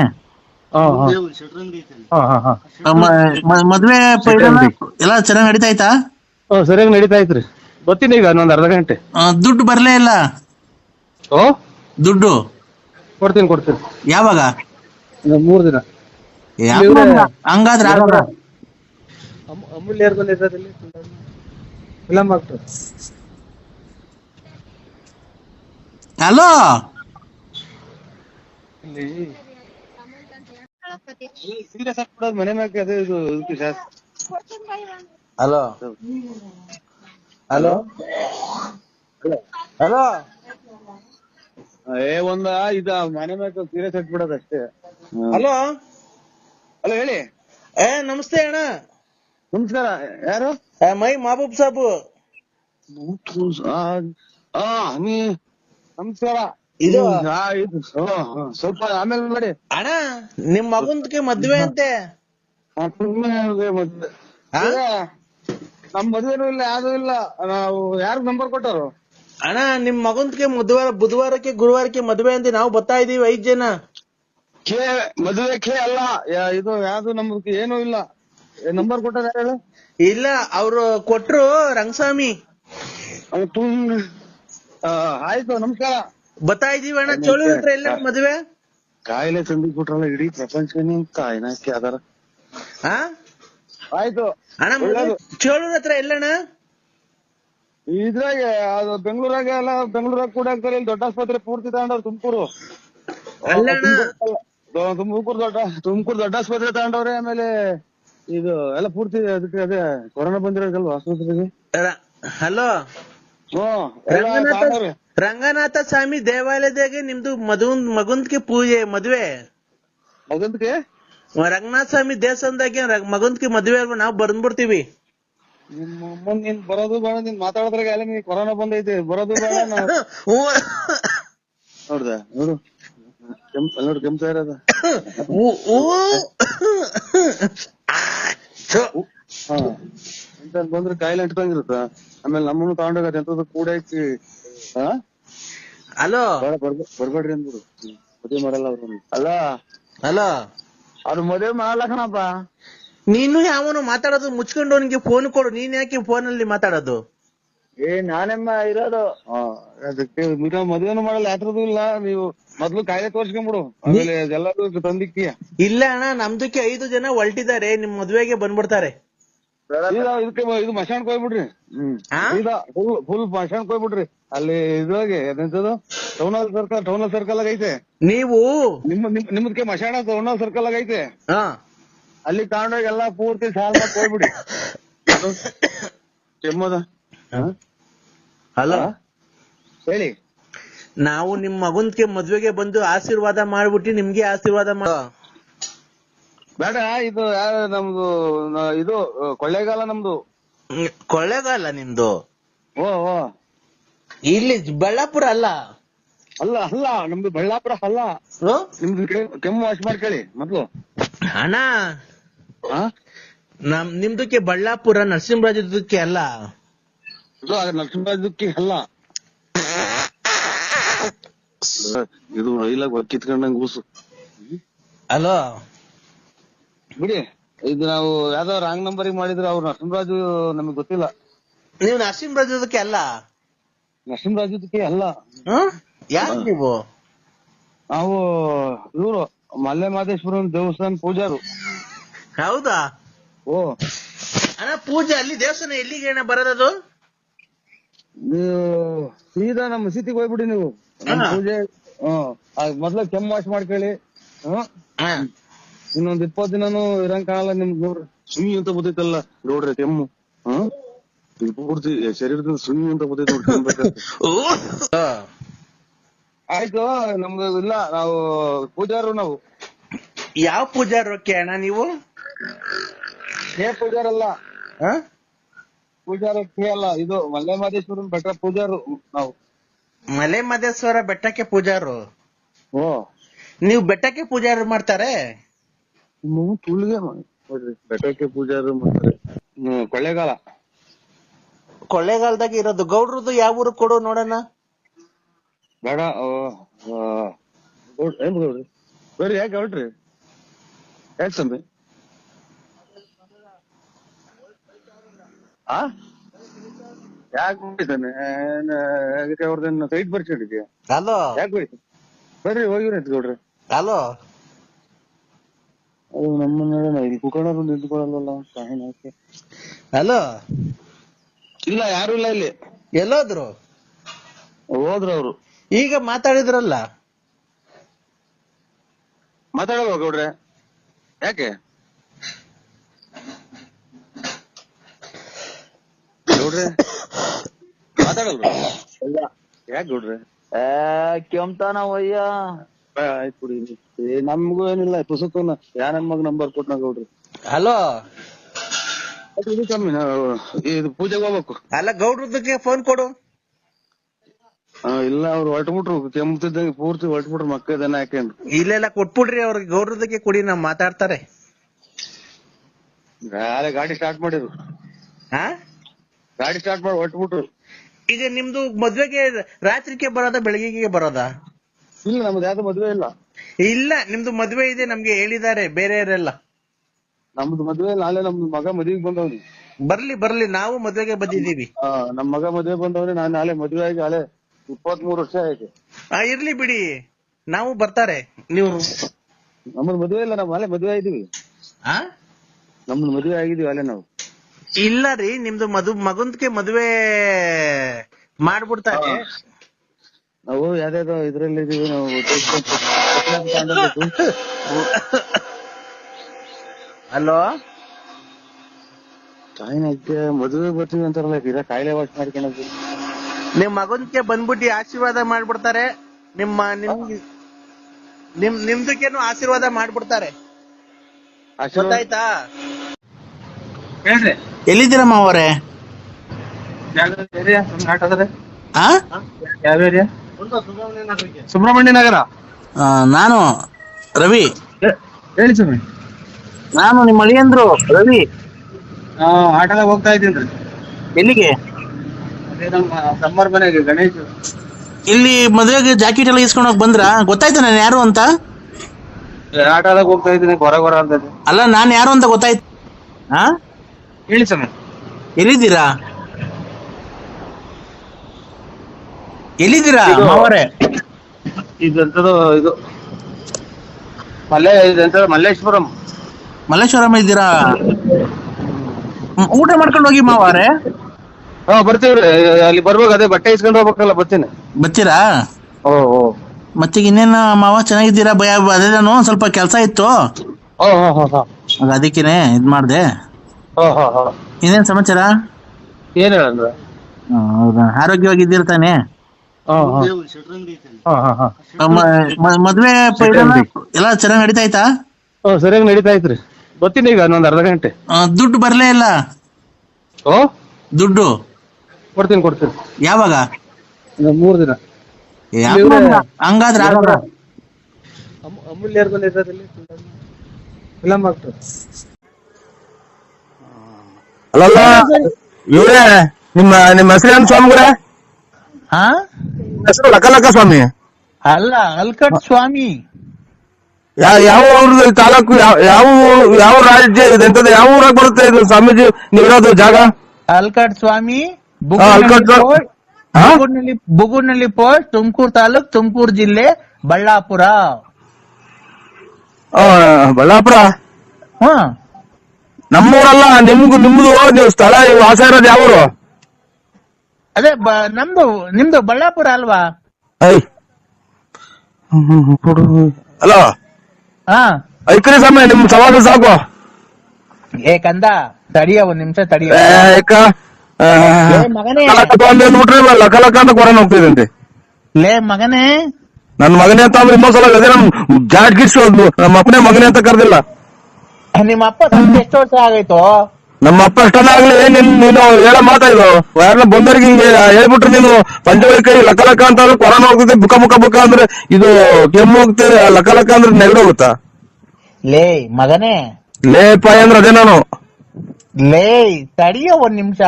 [SPEAKER 1] ಮ- ಮ- ಮದ್ವೆ ಪ- ಇದೆಲ್ಲ ಎಲ್ಲ ಚೆನ್ನಾಗಿ ನಡೀತಾ ಐತಾ?
[SPEAKER 3] ಹ್ಞೂ ಸರಿಯಾಗಿ ನಡೀತಾ ಐತ್ರಿ. ಬರ್ತೀನಿ ಈಗ ಒಂದ್ ಅರ್ಧ ಗಂಟೆ.
[SPEAKER 1] ಆ, ದುಡ್ಡು ಬರ್ಲೇ ಇಲ್ಲ?
[SPEAKER 3] ಓ
[SPEAKER 1] ದುಡ್ಡು?
[SPEAKER 3] ಕೊಡ್ತೀನಿ ಕೊಡ್ತೀನಿ.
[SPEAKER 1] ಯಾವಾಗ?
[SPEAKER 3] ಇನ್ನೊಂದ್ ಮೂರ್ ದಿನ. ಇವ್ರೇ-
[SPEAKER 1] ಹಂಗಾದ್ರೆ ಆಗಲ್ಲ.
[SPEAKER 3] ಅಮು- ಅಮೂಲ್ಯ ಯಾರು ಬಂದಿದ್ರಲ್ಲಿ ಫಿಲಮ್ ಆಗ್ತದೆ.
[SPEAKER 1] ಹಲೋ?
[SPEAKER 3] ಸೀರಿಯಸ್ ಆಗ್ಬಿಡೋದು ಮನೆ ಮ್ಯಾಕೆ ಅದೇ ಇದು ಇದಕ್ಕೆ ಶಾಸ್ತ್ರ
[SPEAKER 1] ಹಲೋ? ಹಲೋ? ಹಲೋ?
[SPEAKER 3] ಏ ಒಂದ ಇದ ಮನೆ ಮ್ಯಾಕೆ ಸೀರಿಯಸ್ ಆಗ್ಬಿಡೋದು ಅಷ್ಟೇ.
[SPEAKER 1] ಹಲೋ?
[SPEAKER 3] ಹಲೋ ಹೇಳಿ.
[SPEAKER 1] ಏ ನಮಸ್ತೆ ಅಣ್ಣ.
[SPEAKER 3] ನಮಸ್ಕಾರ ಯಾರು?
[SPEAKER 1] ಏ, ಮೈ ಮಹಬೂಬ್ ಸಾಬು.
[SPEAKER 3] ಹಾ ಆ, ನೀ ನಮಸ್ಕಾರ.
[SPEAKER 1] ಇದು-
[SPEAKER 3] ಸ್ವಲ್ಪ ಆಮೇಲೆ ಮಾಡಿ.
[SPEAKER 1] ಅಣ್ಣ ನಿಮ್ ಮಗುಂದ್ಕೆ ಮದ್ವೆ ಅಂತೆ?
[SPEAKER 3] ನಮ್ ಮದ್ವೆನೂ ಇಲ್ಲ ಯಾವ್ದು ಇಲ್ಲ. ನಾವು ಯಾರು ನಂಬರ್ ಕೊಟ್ಟರು
[SPEAKER 1] ಅಣ್ಣ ನಿಮ್ ಮಗುಂದ್ಕೆ ಬುಧವಾರ ಬುಧವಾರಕ್ಕೆ ಗುರುವಾರಕ್ಕೆ ಮದ್ವೆ ಅಂತ ನಾವು ಬರ್ತಾ ಇದೀವಿ ಐದ್ ಜನ.
[SPEAKER 3] ಕೆ ಮದುವೆ ಕೆ ಅಲ್ಲ. ಇದು ಯಾವ್ದು ನಮ್ದು ಏನೂ ಇಲ್ಲ. ನಂಬರ್ ಕೊಟ್ಟಾರ ಹೇಳು?
[SPEAKER 1] ಇಲ್ಲ ಅವ್ರು ಕೊಟ್ರು ರಂಗಸ್ವಾಮಿ.
[SPEAKER 3] ಆಯ್ತು ನಮಸ್ಕಾರ.
[SPEAKER 1] ಬರ್ತಾ ಇದೀವಿ ಅಣ್ಣ. ಚೋಳು ಹತ್ರ ಎಲ್ಲ ಮದ್ವೆ?
[SPEAKER 3] ಕಾಯಿಲೆ ತುಂಬಿ ಕೊಟ್ರಲ್ಲ ಇಡೀ ಪ್ರಪಂಚನೇ ಕಾಯಿನಾಕಿ ಅದಾರ.
[SPEAKER 1] ಹಾ
[SPEAKER 3] ಆಯ್ತು.
[SPEAKER 1] ಅಣ್ಣ. ಚೋಳೂರ್ ಹತ್ರ ಎಲ್ಲಣ್ಣ?
[SPEAKER 3] ಇದ್ರಾಗೆ ಅದು ಬೆಂಗಳೂರಾಗ ಎಲ್ಲ ಬೆಂಗಳೂರಾಗ ಕೂಡ ಆಗ್ತಾರೆ. ಇಲ್ಲಿ ದೊಡ್ಡ ಆಸ್ಪತ್ರೆ ಪೂರ್ತಿ ತಗೊಂಡವ್ರು ತುಮಕೂರು.
[SPEAKER 1] ಅಲ್ಲಣ್ಣ.
[SPEAKER 3] ತುಮಕೂರು ದೊಡ್ಡ ತುಮಕೂರು ದೊಡ್ಡ ಆಸ್ಪತ್ರೆ ತಗೊಂಡವ್ರೆ ಆಮೇಲೆ ಇದು ಎಲ್ಲ ಪೂರ್ತಿ ಅದಕ್ಕೆ ಅದೇ ಕೊರೋನಾ ಬಂದಿರೋದಲ್ವಾ ಆಸ್ಪತ್ರೆಗೆ?
[SPEAKER 1] ಹಲೋ?
[SPEAKER 3] ಹ್ಮ್ ಎಲ್ಲ
[SPEAKER 1] ರಂಗನಾಥ ಸ್ವಾಮಿ ದೇವಾಲಯದಾಗೆ ನಿಮ್ದು ಮಧು ಮಗುಂದ್ಕೆ ಪೂಜೆ ಮದ್ವೆ
[SPEAKER 3] ಮಗಂದ್ಗೆ
[SPEAKER 1] ರಂಗನಾಥ ಸ್ವಾಮಿ ದೇವಸ್ಥಾನದಾಗೆ ರ- ಮದುವೆ ಮದ್ವೆ ಅಲ್ವಾ ನಾವು ಬಂದ್ಬಿಡ್ತೀವಿ
[SPEAKER 3] ನಿಮ್ಮ ಅಮ್ಮನ್ ನೀನ್ ಬರೋದು ಬೇಡ ನಿನ್ ಮಾತಾಡೋದ್ರಾಗ ಎಲ್ಲ ನೀನ್ ಕೊರೋನಾ ಬಂದೈತೆ ಬರೋದು ಬೇಡ ನಾ. ನೋಡ್ದ ನೋಡು ಕೆಂಪ್ ಅಲ್ಲಿ ನೋಡು ಕೆಂಪ ಇರೋದ
[SPEAKER 1] ಊ- ಊ. ಥು.
[SPEAKER 3] ಹಾ ಇಂತ ಬಂದ್ರೆ ಕಾಯಿಲೆ ಅಂಟ್ಕೊಂಡಿರುತ್ತ? ಆಮೇಲೆ ನಮ್ಮನ್ನು ತಗೊಂಡೋಗತ್ತೆ ಎಂತದ್ದು ಕೂಡ ಐತಿ ಹಾ
[SPEAKER 1] ಹಲೋ?
[SPEAKER 3] ಬೇಡ ಬರ್ಬ- ಬರ್ಬೇಡ್ರಿ ಅಂದ್ಬಿಡು. ಮದುವೆ ಮಾಡಲ್ಲ ಅವ್ರು ಅಲ್ಲ
[SPEAKER 1] ಹಲೋ?
[SPEAKER 3] ಅವ್ರು ಮದ್ವೆ ಮಾಡಲಕ್ಕಣಪ್ಪ
[SPEAKER 1] ನೀನು ಯಾವನು ಮಾತಾಡೋದು ಮುಚ್ಕೊಂಡು ಅವನಿಗೆ ಫೋನ್ ಕೊಡು. ನೀನ್ ಯಾಕೆ ಫೋನ್ ಅಲ್ಲಿ ಮಾತಾಡೋದು?
[SPEAKER 3] ಏ ನಾನೆಮ್ಮ ಇರೋದು. ಅದಕ್ಕೆ ನೀವು ಮದ್ವೆನೂ ಮಾಡಲ್ಲ ಯಾತ್ರದ್ದು ಇಲ್ಲ. ನೀವು ಮೊದ್ಲು ಕಾಯ್ದೆ ತೋರ್ಸ್ಕೊಂಬಿಡು. ಆಮೇಲೆ ಎಲ್ಲರೂ ತಂದಿಕ್ತೀಯ
[SPEAKER 1] ಇಲ್ಲ ಅಣ್ಣ ನಮ್ದಕ್ಕೆ ಐದು ಜನ ಹೊಲ್ಟಿದ್ದಾರೆ. ನಿಮ್ ಮದ್ವೆಗೆ ಬಂದ್ಬಿಡ್ತಾರೆ.
[SPEAKER 3] ಸೀದಾ ಇದಕ್ಕೆ ಇದು ಮಶಾಣಕ್ ಹೋಗ್ಬಿಡ್ರಿ? ಸೀದಾ ಫುಲ್ ಫುಲ್ ಮಶಾಣಕ್ ಹೋಗ್ಬಿಡ್ರಿ ಅಲ್ಲಿ ಇದ್ರೊಳಗೆ ಎಂತದು ಟೌನಲ್ ಸರ್ಕಲ್ ಟೌನಲ್ ಸರ್ಕಲ್ ಆಗ ಐತೆ.
[SPEAKER 1] ನೀವು?
[SPEAKER 3] ನಿಮ್ಮ ನಿಮ್ಮದಕ್ಕೆ ನಿಮ್ದಕ್ಕೆ ಮಶಾಣ ಟೌನಲ್ ಸರ್ಕಲ್ ಐತೆ.
[SPEAKER 1] ಹಾ.
[SPEAKER 3] ಅಲ್ಲಿ ತಗೊಂಡೋಗಿ ಎಲ್ಲಾ ಪೂರ್ತಿ ಸಾಲ ಕೊಯ್ಬಿಡಿ. ಹೋಗ್ಬಿಡಿ ಕೆಮ್ಮದ.
[SPEAKER 1] ಹಲೋ?
[SPEAKER 3] ಹೇಳಿ.
[SPEAKER 1] ನಾವು ನಿಮ್ ಮಗನ್ಗೆ ಮದ್ವೆಗೆ ಬಂದು ಆಶೀರ್ವಾದ ಮಾಡ್ಬಿಟ್ಟು ನಿಮ್ಗೆ ಆಶೀರ್ವಾದ ಮಾಡೋ
[SPEAKER 3] ಬೇಡ ಇದು ಯಾರ ನಮ್ದು ನ- ಇದು ಆ, ಕೊಳ್ಳೇಗಾಲ ನಮ್ದು.
[SPEAKER 1] ಕೊಳ್ಳೇಗಾಲ ನಿಮ್ದು?
[SPEAKER 3] ಓ ಓ.
[SPEAKER 1] ಇಲ್ಲಿ ಬಳ್ಳಾಪುರ ಅಲ್ಲ?
[SPEAKER 3] ಅಲ್ಲ ಅಲ್ಲ ನಮ್ದು ಬಳ್ಳಾಪುರ ಅಲ್ಲ.
[SPEAKER 1] ಹ್ಮ್?
[SPEAKER 3] ನಿಮ್ದು ಕೆ- ಕೆಮ್ಮು ವಾಶ್ ಮಾಡ್ಕೊಳ್ಳಿ ಮೊದ್ಲು.
[SPEAKER 1] ಅಣ್ಣ
[SPEAKER 3] ಹಾ
[SPEAKER 1] ನಮ್ ನಿಮ್ದಕ್ಕೆ ಬಳ್ಳಾಪುರ ನರಸಿಂಹರಾಜದಕ್ಕೆ ಅಲ್ಲ?
[SPEAKER 3] ಇದು ನರಸಿಂಹರಾಜಕ್ಕೆ ಅಲ್ಲ. ಇದು ರೈಲಾಗ ಕಿತ್ಕೊಂಡಂಗ್
[SPEAKER 1] ಅಲೋ?
[SPEAKER 3] ಬಿಡಿ. ಇದು ನಾವು ಯಾವ್ದೋ ರಾಂಗ್ ನಂಬರ್ ಮಾಡಿದ್ರೆ ಅವ್ರು ನರಸಿಂಹರಾಜು ನಮಗ್ ಗೊತ್ತಿಲ್ಲ.
[SPEAKER 1] ನೀವು ನರಸಿಂಹರಾಜದಕ್ಕೆ ಅಲ್ಲ?
[SPEAKER 3] ನರಸಿಂಹರಾಜಕ್ಕೆ ಅಲ್ಲ.
[SPEAKER 1] ಯಾರು ನೀವು?
[SPEAKER 3] ನಾವು ಇವರು ಮಲ್ಲೆ ಮಾದೇಶ್ವರನ್ ದೇವಸ್ಥಾನ ಪೂಜಾರು.
[SPEAKER 1] ಹೌದಾ?
[SPEAKER 3] ಓ.
[SPEAKER 1] ಅಣ್ಣ ಪೂಜೆ ಅಲ್ಲಿ ದೇವಸ್ಥಾನ ಎಲ್ಲಿಗೆ ಅಣ್ಣ ಬರೋದದು
[SPEAKER 3] ಸೀದಾ ನಮ್ಮ ಮಸೀದಿಗೆ ಹೋಗ್ಬಿಡಿ ನೀವು. ನಮ್. ಪೂಜೆ ಹ್ಮ್ ಮೊದ್ಲ ಕೆಮ್ಮು ವಾಶ್ ಮಾಡ್ಕೊಳ್ಳಿ. ಹ್ಮ್
[SPEAKER 1] ಹಾ.
[SPEAKER 3] ಇನ್ನೊಂದ್ ಇಪ್ಪತ್ ದಿನಾನು ಇರಂಗ್ ಕಾಣಲ್ಲ ನಿಮ್ಗೆ ನೋಡ್ರಿ. ಸುಯಿ ಅಂತ ಬದೈತಲ್ಲ ನೋಡ್ರಿ ಕೆಮ್ಮು. ಹ್ಮ್ ಪೂರ್ತಿ ಶರೀರದಿಂದ ಸುಯಿ ಅಂತ ಬರ್ತೈತೆ. ನೋಡ್ರಿ. ಆಯ್ತು ನಮ್ದು ಇಲ್ಲ ನಾವು ಪೂಜಾರು ನಾವು.
[SPEAKER 1] ಯಾವ ಪೂಜಾರಕ್ಕೆ ಅಣ್ಣ ನೀವು?
[SPEAKER 3] ಏ ಪೂಜಾರಲ್ಲ. ಪೂಜಾರ ಅಲ್ಲ ಇದು ಮಲೆ ಮಹದೇಶ್ವರನ್ ಬೆಟ್ಟ ಪೂಜಾರು ನಾವು.
[SPEAKER 1] ಮಲೆ ಮಹದೇಶ್ವರ ಬೆಟ್ಟಕ್ಕೆ ಪೂಜಾರು?
[SPEAKER 3] ಓ
[SPEAKER 1] ನೀವು ಬೆಟ್ಟಕ್ಕೆ ಪೂಜಾರು ಮಾಡ್ತಾರೆ?
[SPEAKER 3] ನಿಮ್ಮ ತುಳಿಗೆ ನೋಡ್ರಿ ಬೆಟ್ಟಕ್ಕೆ ಪೂಜಾರು ಮಾಡ್ತಾರೆ. ಹ್ಮ್ ಕೊಳ್ಳೇಗಾಲ.
[SPEAKER 1] ಕೊಳ್ಳೇಗಾಲದಾಗ ಇರೋದು ಗೌಡ್ರದ್ದು ಯಾವ ಊರು ಕೊಡು ನೋಡೋಣ
[SPEAKER 3] ಬೇಡ ಆ, ಆ, ಗೌಡ್- ಏನ್ ಗೌಡ್ರಿ? ಬರ್ರಿ ಯಾಕೆ ಗೌಡ್ರಿ? ಯಾಕೆ ಸ್ವಾಮಿ? ಆ? ಯಾಕೆ ಬಿಟ್ಟಿದ್ದಾನೆ ಅದಕ್ಕೆ ಅವ್ರದನ್ನ ಸೈಟ್ ಬರ್ಸಿಡಿದ್ಯಾ
[SPEAKER 1] ಹಲೋ.
[SPEAKER 3] ಯಾಕೆ ಬಿಡಿ ಬರ್ರಿ ಹೋಗಿರಿ ಅಂತ ಗೌಡ್ರಿ.
[SPEAKER 1] ಹಲೋ.
[SPEAKER 3] ಅದು ನಮ್ಮನ್ನ ಇಲ್ಲಿ ಕುಕಣರು ನಿಂತ್ಕೊಳ್ಳಲ್ಲ ಕಾಯಿನ್ ಹಾಕಿ.
[SPEAKER 1] ಹಲೋ
[SPEAKER 3] ಇಲ್ಲ ಯಾರು ಇಲ್ಲ ಇಲ್ಲಿ.
[SPEAKER 1] ಎಲ್ಲೋದ್ರು?
[SPEAKER 3] ಹೋದ್ರು ಅವರು.
[SPEAKER 1] ಈಗ ಮಾತಾಡಿದ್ರಲ್ಲ?
[SPEAKER 3] ಮಾತಾಡುವ ಗೌಡ್ರೆ. ಯಾಕೆ? ಗೌಡ್ರೆ ಮಾತಾಡಲ್ವ? ಯಾಕೆ ಗೌಡ್ರೆ?
[SPEAKER 2] ಕೆಮ್ತಾನವಯ್ಯ
[SPEAKER 3] ಆ, ಆಯ್ತ್ ಬಿಡಿ. ಏ, ನಮ್ಗೂ ಏನಿಲ್ಲ ಪುಸ್ತಕನ ಯಾ ನನ್ ಮಗ ನಂಬರ್ ಕೊಟ್ಟನ ಗೌಡ್ರಿ
[SPEAKER 1] ಹಲೋ?
[SPEAKER 3] ಅದು ಇದು ಕಮ್ಮಿ ನಾವು ಇದು ಪೂಜೆಗೆ ಹೋಗ್ಬೇಕು.
[SPEAKER 1] ಅಲ್ಲ ಗೌಡ್ರದಕ್ಕೆ ಫೋನ್ ಕೊಡು.
[SPEAKER 3] ಆ, ಇಲ್ಲ ಅವ್ರು ಹೊರಟ್ಬಿಟ್ರು. ಕೆಮ್ಮುತ್ತಿದ್ದಂಗೆ ಪೂರ್ತಿ ಹೊರಟ್ಬಿಟ್ರು ಮಕ್ಕ ದನ ಹಾಕೊಂಡು.
[SPEAKER 1] ಇಲ್ಲೆಲ್ಲ ಕೊಟ್ಬಿಡ್ರಿ ಅವ್ರಿಗೆ ಗೌಡ್ರದಕ್ಕೆ ಕೊಡಿ ನಾವ್ ಮಾತಾಡ್ತಾರೆ.
[SPEAKER 3] ಯಾರೇ ಗಾಡಿ ಸ್ಟಾರ್ಟ್ ಮಾಡಿದ್ರು
[SPEAKER 1] ಹಾ?
[SPEAKER 3] ಗಾಡಿ ಸ್ಟಾರ್ಟ್ ಮಾಡಿ ಹೊರಟ್ಬಿಟ್ರು.
[SPEAKER 1] ಈಗ ನಿಮ್ದು ಮದ್ವೆಗೆ ರಾತ್ರಿಗೆ ಬರೋದಾ ಬೆಳಗ್ಗೆಗೆ ಬರೋದಾ?
[SPEAKER 3] ಇಲ್ಲ ನಮ್ದು ಯಾವ್ದು ಮದ್ವೆ ಇಲ್ಲ.
[SPEAKER 1] ಇಲ್ಲ ನಿಮ್ದು ಮದ್ವೆ ಇದೆ ನಮ್ಗೆ ಹೇಳಿದ್ದಾರೆ ಬೇರೆಯವರೆಲ್ಲ.
[SPEAKER 3] ನಮ್ದು ಮದ್ವೆ ನಾಳೆ ನಮ್ದು ಮಗ ಮದ್ವೆಗೆ ಬಂದವ್ನಿ.
[SPEAKER 1] ಬರ್ಲಿ ಬರ್ಲಿ ನಾವು ಮದ್ವೆಗೆ ಬಂದಿದ್ದೀವಿ.
[SPEAKER 3] ಆ, ನಮ್ ಮಗ ಮದ್ವೆ ಬಂದವ್ರೆ ನಾನ್ ನಾಳೆ ಮದ್ವೆ ಆಗಿ ನಾಳೆ ಇಪ್ಪತ್ತ್ ಮೂರು ವರ್ಷ ಆಯ್ತು.
[SPEAKER 1] ಆ ಇರ್ಲಿ ಬಿಡಿ. ನಾವು ಬರ್ತಾರೆ. ನೀವು
[SPEAKER 3] ನಮ್ದು ಮದ್ವೆ ಇಲ್ಲ ನಾವ್ ನಾಳೆ ಮದ್ವೆ ಆಗಿದೀವಿ
[SPEAKER 1] ಆ?
[SPEAKER 3] ನಮ್ದು ಮದ್ವೆ ಆಗಿದೀವಿ ಅಲ್ಲೇ ನಾವು.
[SPEAKER 1] ಇಲ್ಲ ರೀ ನಿಮ್ದು ಮದು ಮಗುಂದ್ಕೆ ಮದ್ವೆ ಮಾಡ್ಬಿಡ್ತಾರೆ.
[SPEAKER 3] ನಾವು ಯಾವ್ದಾವ್ದೋ ಇದ್ರಲ್ಲಿ ಇದೀವಿ ನಾವು.
[SPEAKER 1] ಹಲೋ?
[SPEAKER 3] ಕಾಯಿನ ಐತೆ ಮದುವೆ ಬರ್ತೀವಿ ಅಂತಾರಲ್ಲ ಇದ ಕಾಯಿಲೆ ವಾಶ್ ಮಾಡ್ಕೊಂಡ್
[SPEAKER 1] ನಿಮ್ ಮಗನ್ಗೆ ಬಂದ್ಬಿಟ್ಟು ಆಶೀರ್ವಾದ ಮಾಡ್ಬಿಡ್ತಾರೆ. ನಿಮ್ಮ ನಿಮ್ ನಿಮ್ ನಿಮ್ದಕ್ಕೇನು ಆಶೀರ್ವಾದ ಮಾಡ್ಬಿಡ್ತಾರೆ. ಗೊತ್ತಾಯ್ತಾ?
[SPEAKER 3] ಹೇಳ್ರಿ.
[SPEAKER 1] ಎಲ್ಲಿದ್ದೀರಮ್ಮ ಅವರೇ
[SPEAKER 3] ಯಾವ ಏರಿಯಾ ಯಾವ ಏರಿಯಾ ಸುಬ್ರಹ್ಮಣ್ಯ ನಗರ?
[SPEAKER 1] ಆ, ನಾನು ರವಿ.
[SPEAKER 3] ಹೇ- ಹೇಳಿ ಸ್ವಾಮಿ.
[SPEAKER 1] ನಾನು ನಿಮ್ಮ ಅಳಿಯಂದ್ರು ರವಿ.
[SPEAKER 3] ಆಟೋದಾಗ ಹೋಗ್ತಾ ಇದ್ದೀನಿ
[SPEAKER 1] ಎಲ್ಲಿಗೆ?
[SPEAKER 3] ಅದೇ ನಮ್ಮ ತಮ್ಮರ ಮನೆಗೆ ಗಣೇಶ್.
[SPEAKER 1] ಇಲ್ಲಿ ಮದುವೆಗೆ ಜಾಕೆಟ್ ಎಲ್ಲ ಇಸ್ಕೊಂಡು ಹೋಗಿ ಬಂದ್ರ? ಗೊತ್ತಾಯ್ತು ನಾನು ಯಾರು ಅಂತ?
[SPEAKER 3] ಆಟೋದಾಗ ಹೋಗ್ತಾ ಇದ್ದೀನಿ ಗೊರ ಗೊರ ಅಂತ.
[SPEAKER 1] ಅಲ್ಲ ನಾನು ಯಾರು ಅಂತ ಗೊತ್ತಾಯ್ತು? ಹಾ
[SPEAKER 3] ಹೇಳಿ ಸ್ವಾಮಿ.
[SPEAKER 1] ಎಲ್ಲಿದ್ದೀರಾ? ಎಲ್ಲಿದ್ದೀರಾ?
[SPEAKER 3] ಇದು-
[SPEAKER 1] ಮಾವರೇ?
[SPEAKER 3] ಇದಂತದು ಇದು ಮಲ್ಲೆ ಮಲ್ಲೇಶ್ವರಂ.
[SPEAKER 1] ಮಲ್ಲೇಶ್ವರಂ ಇದ್ದೀರಾ? ಊಟ ಮಾಡ್ಕೊಂಡು ಹೋಗಿ ಮಾವಾರೆ.
[SPEAKER 3] ಹಾ ಬರ್ತೀವ್ರಿ ಅಲ್ಲಿ ಬರ್ಬೇಕು ಅದೇ ಬಟ್ಟೆ ಇಸ್ಕೊಂಡು ಹೋಗ್ಬೇಕಲ್ಲ ಬರ್ತೀನಿ.
[SPEAKER 1] ಬರ್ತೀರಾ?
[SPEAKER 3] ಓ ಓ.
[SPEAKER 1] ಮತ್ತೆ ಇನ್ನೇನ ಮಾವ ಚೆನ್ನಾಗಿದ್ದೀರಾ? ಭಯ ಅದೇ ನಾನು ಸ್ವಲ್ಪ ಕೆಲಸ ಇತ್ತು.
[SPEAKER 3] ಓ ಹಾ ಹಾ
[SPEAKER 1] ಅದಕ್ಕೇನೆ ಇದ್ ಮಾಡ್ದೆ.
[SPEAKER 3] ಓ ಹಾ ಹಾ.
[SPEAKER 1] ಇನ್ನೇನ್ ಸಮಾಚಾರ?
[SPEAKER 3] ಏನ್ ಹೇಳಂದ್ರ?
[SPEAKER 1] ಹೌದಾ? ಆರೋಗ್ಯವಾಗಿದ್ದೀರ ತಾನೆ? ಮದ್ವೆ ಎಲ್ಲಾ ಚೆನ್ನಾಗಿ ನಡೀತಾ ಐತಾ
[SPEAKER 3] ಓ ಸರಿಯಾಗಿ ನಡೀತಾ ಐತ್ರಿ ಬರ್ತೀನಿ ಈಗ ಇನ್ನೊಂದ್ ಅರ್ಧ ಗಂಟೆ.
[SPEAKER 1] ಆ, ದುಡ್ಡು ಬರ್ಲೇ ಇಲ್ಲ?
[SPEAKER 3] ಓ
[SPEAKER 1] ದುಡ್ಡು?
[SPEAKER 3] ಕೊಡ್ತೀನಿ ಕೊಡ್ತೀನಿ.
[SPEAKER 1] ಯಾವಾಗ?
[SPEAKER 3] ಮೂರ್ ದಿನ?
[SPEAKER 1] ಹಂಗಾದ್ರೆ ಆಗಲ್ಲ.
[SPEAKER 3] ಅಮು- ಅಮೂಲ್ಯ ಫಿಲಮ್ ಆಗ್ತದೆ.
[SPEAKER 4] ಅಲ್ಲಲ್ಲ ಇವ್ರೇ ನಿಮ್ಮ ನಿಮ್ಮ ಹೆಸರೇನು ಸ್ವಾಮಿಗಳೇ?
[SPEAKER 1] ಹಾ?
[SPEAKER 4] ಹೆಸರು ಲಕ್ಕ ಸ್ವಾಮಿ.
[SPEAKER 1] ಅಲ್ಲ ಅಲ್ಕಟ್ ಸ್ವಾಮಿ.
[SPEAKER 4] ಯಾವ ಊರ್ದು ತಾಲೂಕು ಯಾವ- ಯಾವ ಯಾವ ರಾಜ್ಯ ಎಂತದ್ದು ಯಾವ ಊರಾಗ ಬರುತ್ತೆ ಇದು ಸ್ವಾಮೀಜಿ ನೀವಿರೋದು ಜಾಗ?
[SPEAKER 1] ಅಲ್ಕಟ್ ಸ್ವಾಮಿ
[SPEAKER 4] ಅಲ್ಕಟ್?
[SPEAKER 1] ಬುಗುಡ್ನಳ್ಳಿ ಬುಗುಡ್ನಳ್ಳಿ ಪೋಸ್ಟ್ ತುಮಕೂರು ತಾಲೂಕ್ ತುಮಕೂರು ಜಿಲ್ಲೆ ಬಳ್ಳಾಪುರ.
[SPEAKER 4] ಆ, ಬಳ್ಳಾಪುರ?
[SPEAKER 1] ಹಾ.
[SPEAKER 4] ನಮ್ಮೂರಲ್ಲ ನಿಮ್ದು ನಿಮ್ದು ನೀವು ಸ್ಥಳ ವಾಸ ಇರೋದು ಯಾವ ಊರು?
[SPEAKER 1] ಅದೇ ಬ- ನಮ್ದು ನಿಮ್ದು ಬಳ್ಳಾಪುರ ಅಲ್ವಾ?
[SPEAKER 4] ಐ. ಹಲೋ.
[SPEAKER 1] ಹಾ.
[SPEAKER 4] ಐಕ್ರಿ ಸಮಯ ನಿಮ್ ಸವಾಲು ಸಾಕು.
[SPEAKER 1] ಏ ಕಂದ ತಡಿಯ ಒಂದ್ ನಿಮಿಷ ತಡಿಯ.
[SPEAKER 4] ಏ, ಏಕ ಆ,
[SPEAKER 1] ಏ ಮಗನೇ.
[SPEAKER 4] ಲಕ ಲಕ ಸ್ವಾಮಿ ಅಂದ್ಬಿಟ್ರೆ ಲಕ್ಕ ಲಕ್ಕ ಅಂತ ಕೊರೋನಾ ಹೋಗ್ತಿದಂತೆ
[SPEAKER 1] ಲೇ ಮಗನೇ.
[SPEAKER 4] ನನ್ನ ಮಗನೇ ಅಂತ ಅಂದ್ರೆ ಇನ್ನೊಂದ್ ಸಲ ಅದೇ ನಮ್ ಜಾಟ್ ಗಿಟ್ಸ್ ನಮ್ಮ ಅಪ್ಪನೇ ಮಗನೇ ಅಂತ ಕರೆದಿಲ್ಲ.
[SPEAKER 1] ನಿಮ್ಮ ಅಪ್ಪ ಸತ್ತು ಎಷ್ಟು ವರ್ಷ ಆಗೈತು
[SPEAKER 4] ನಮ್ಮ ಅಪ್ಪ ಆಗ್ಲಿ ನಿನ್ ನೀನು ಹೇಳ ಮಾತಾಯ್ದು ಯಾರನ್ನ ಬಂದವ್ರಿಗೆ ಹಿಂಗೆ ಹೇಳ್ಬಿಟ್ರೆ ನೀನು ಪಂಚವಳಿ ಕೈ ಲಕ್ಕ ಲಕ್ಕ ಅಂತ ಅಂದ್ರೆ ಕೊರೋನಾ ಹೋಗ್ತದೆ ಬುಕ ಬುಕ ಬುಕ ಅಂದ್ರೆ ಇದು ಕೆಮ್ಮು ಹೋಗ್ತದೆ ಲಕ್ಕ ಲಕ್ಕ ಅಂದ್ರೆ ನೆಗಡಿ ಹೋಗುತ್ತಾ?
[SPEAKER 1] ಲೇ ಮಗನೇ.
[SPEAKER 4] ಲೇ ಪಾಯ್ ಅಂದ್ರೆ ಅದೇ ನಾನು.
[SPEAKER 1] ಲೇ ತಡಿಯ ಒಂದ್ ನಿಮಿಷ.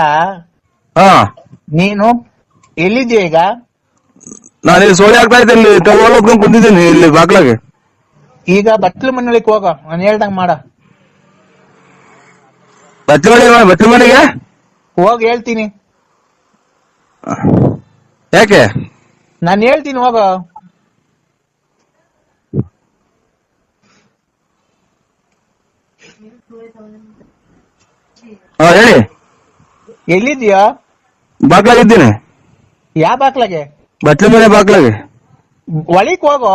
[SPEAKER 4] ಹಾ.
[SPEAKER 1] ನೀನು ಎಲ್ಲಿದ್ಯಾ ಈಗ?
[SPEAKER 4] ನಾನು ಇಲ್ಲಿ ಸೋಳಿ ಆಗ್ತಾ ಇದ್ದೆ ಇಲ್ಲಿ ಹೋಗ್ಕೊಂಡು ಕುಂತಿದ್ದೀನಿ ಇಲ್ಲಿ ಬಾಗ್ಲಾಗೆ.
[SPEAKER 1] ಈಗ ಬಟ್ಲು ಮನೆಯಲ್ಲಿ ಹೋಗ ನಾನು ಹೇಳ್ದಂಗ್ ಮಾಡ.
[SPEAKER 4] ಬಚ್ಚಿ ಮನೆಗೆ
[SPEAKER 1] ಹೋಗ್ ಹೇಳ್ತೀನಿ.
[SPEAKER 4] ಯಾಕೆ?
[SPEAKER 1] ನಾನು ಹೇಳ್ತೀನಿ ಹೋಗ.
[SPEAKER 4] ಹಾ ಹೇಳಿ.
[SPEAKER 1] ಎಲ್ಲಿದ್ಯಾ
[SPEAKER 4] ಬಾಗ್ಲಾಗಿದ್ದೀನಿ.
[SPEAKER 1] ಯಾವ ಬಾಕ್ಲಾಗೆ
[SPEAKER 4] ಬಟ್ಲ ಮನೆ ಬಾಗ್ಲಾಗೆ.
[SPEAKER 1] ಒಳಿಕ್ ಹೋಗೋ.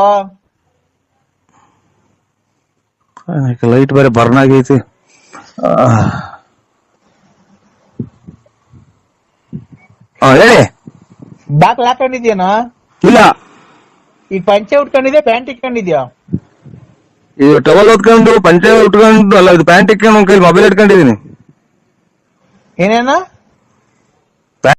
[SPEAKER 4] ಲೈಟ್ ಬೇರೆ ಬರ್ನ್ ಆಗೈತಿ. ಹಾ ಹೇಳಿ.
[SPEAKER 1] ಬಾಕ್ಲ ಹಾಕೊಂಡಿದ್ಯೇನೋ
[SPEAKER 4] ಇಲ್ಲ.
[SPEAKER 1] ಈಗ ಪಂಚೆ ಉಟ್ಕೊಂಡಿದ್ಯಾ ಪ್ಯಾಂಟ್ ಇಟ್ಕೊಂಡಿದ್ಯಾ?
[SPEAKER 4] ಇದು ಟವಲ್ ಹೊತ್ಕೊಂಡು ಪಂಚೆ ಉಟ್ಕೊಂಡು ಅಲ್ಲ ಇದು ಪ್ಯಾಂಟ್ ಇಟ್ಕೊಂಡು ಒಂದ್ ಕೈ ಮೊಬೈಲ್ ಇಟ್ಕೊಂಡಿದೀನಿ
[SPEAKER 1] ಏನೇನ?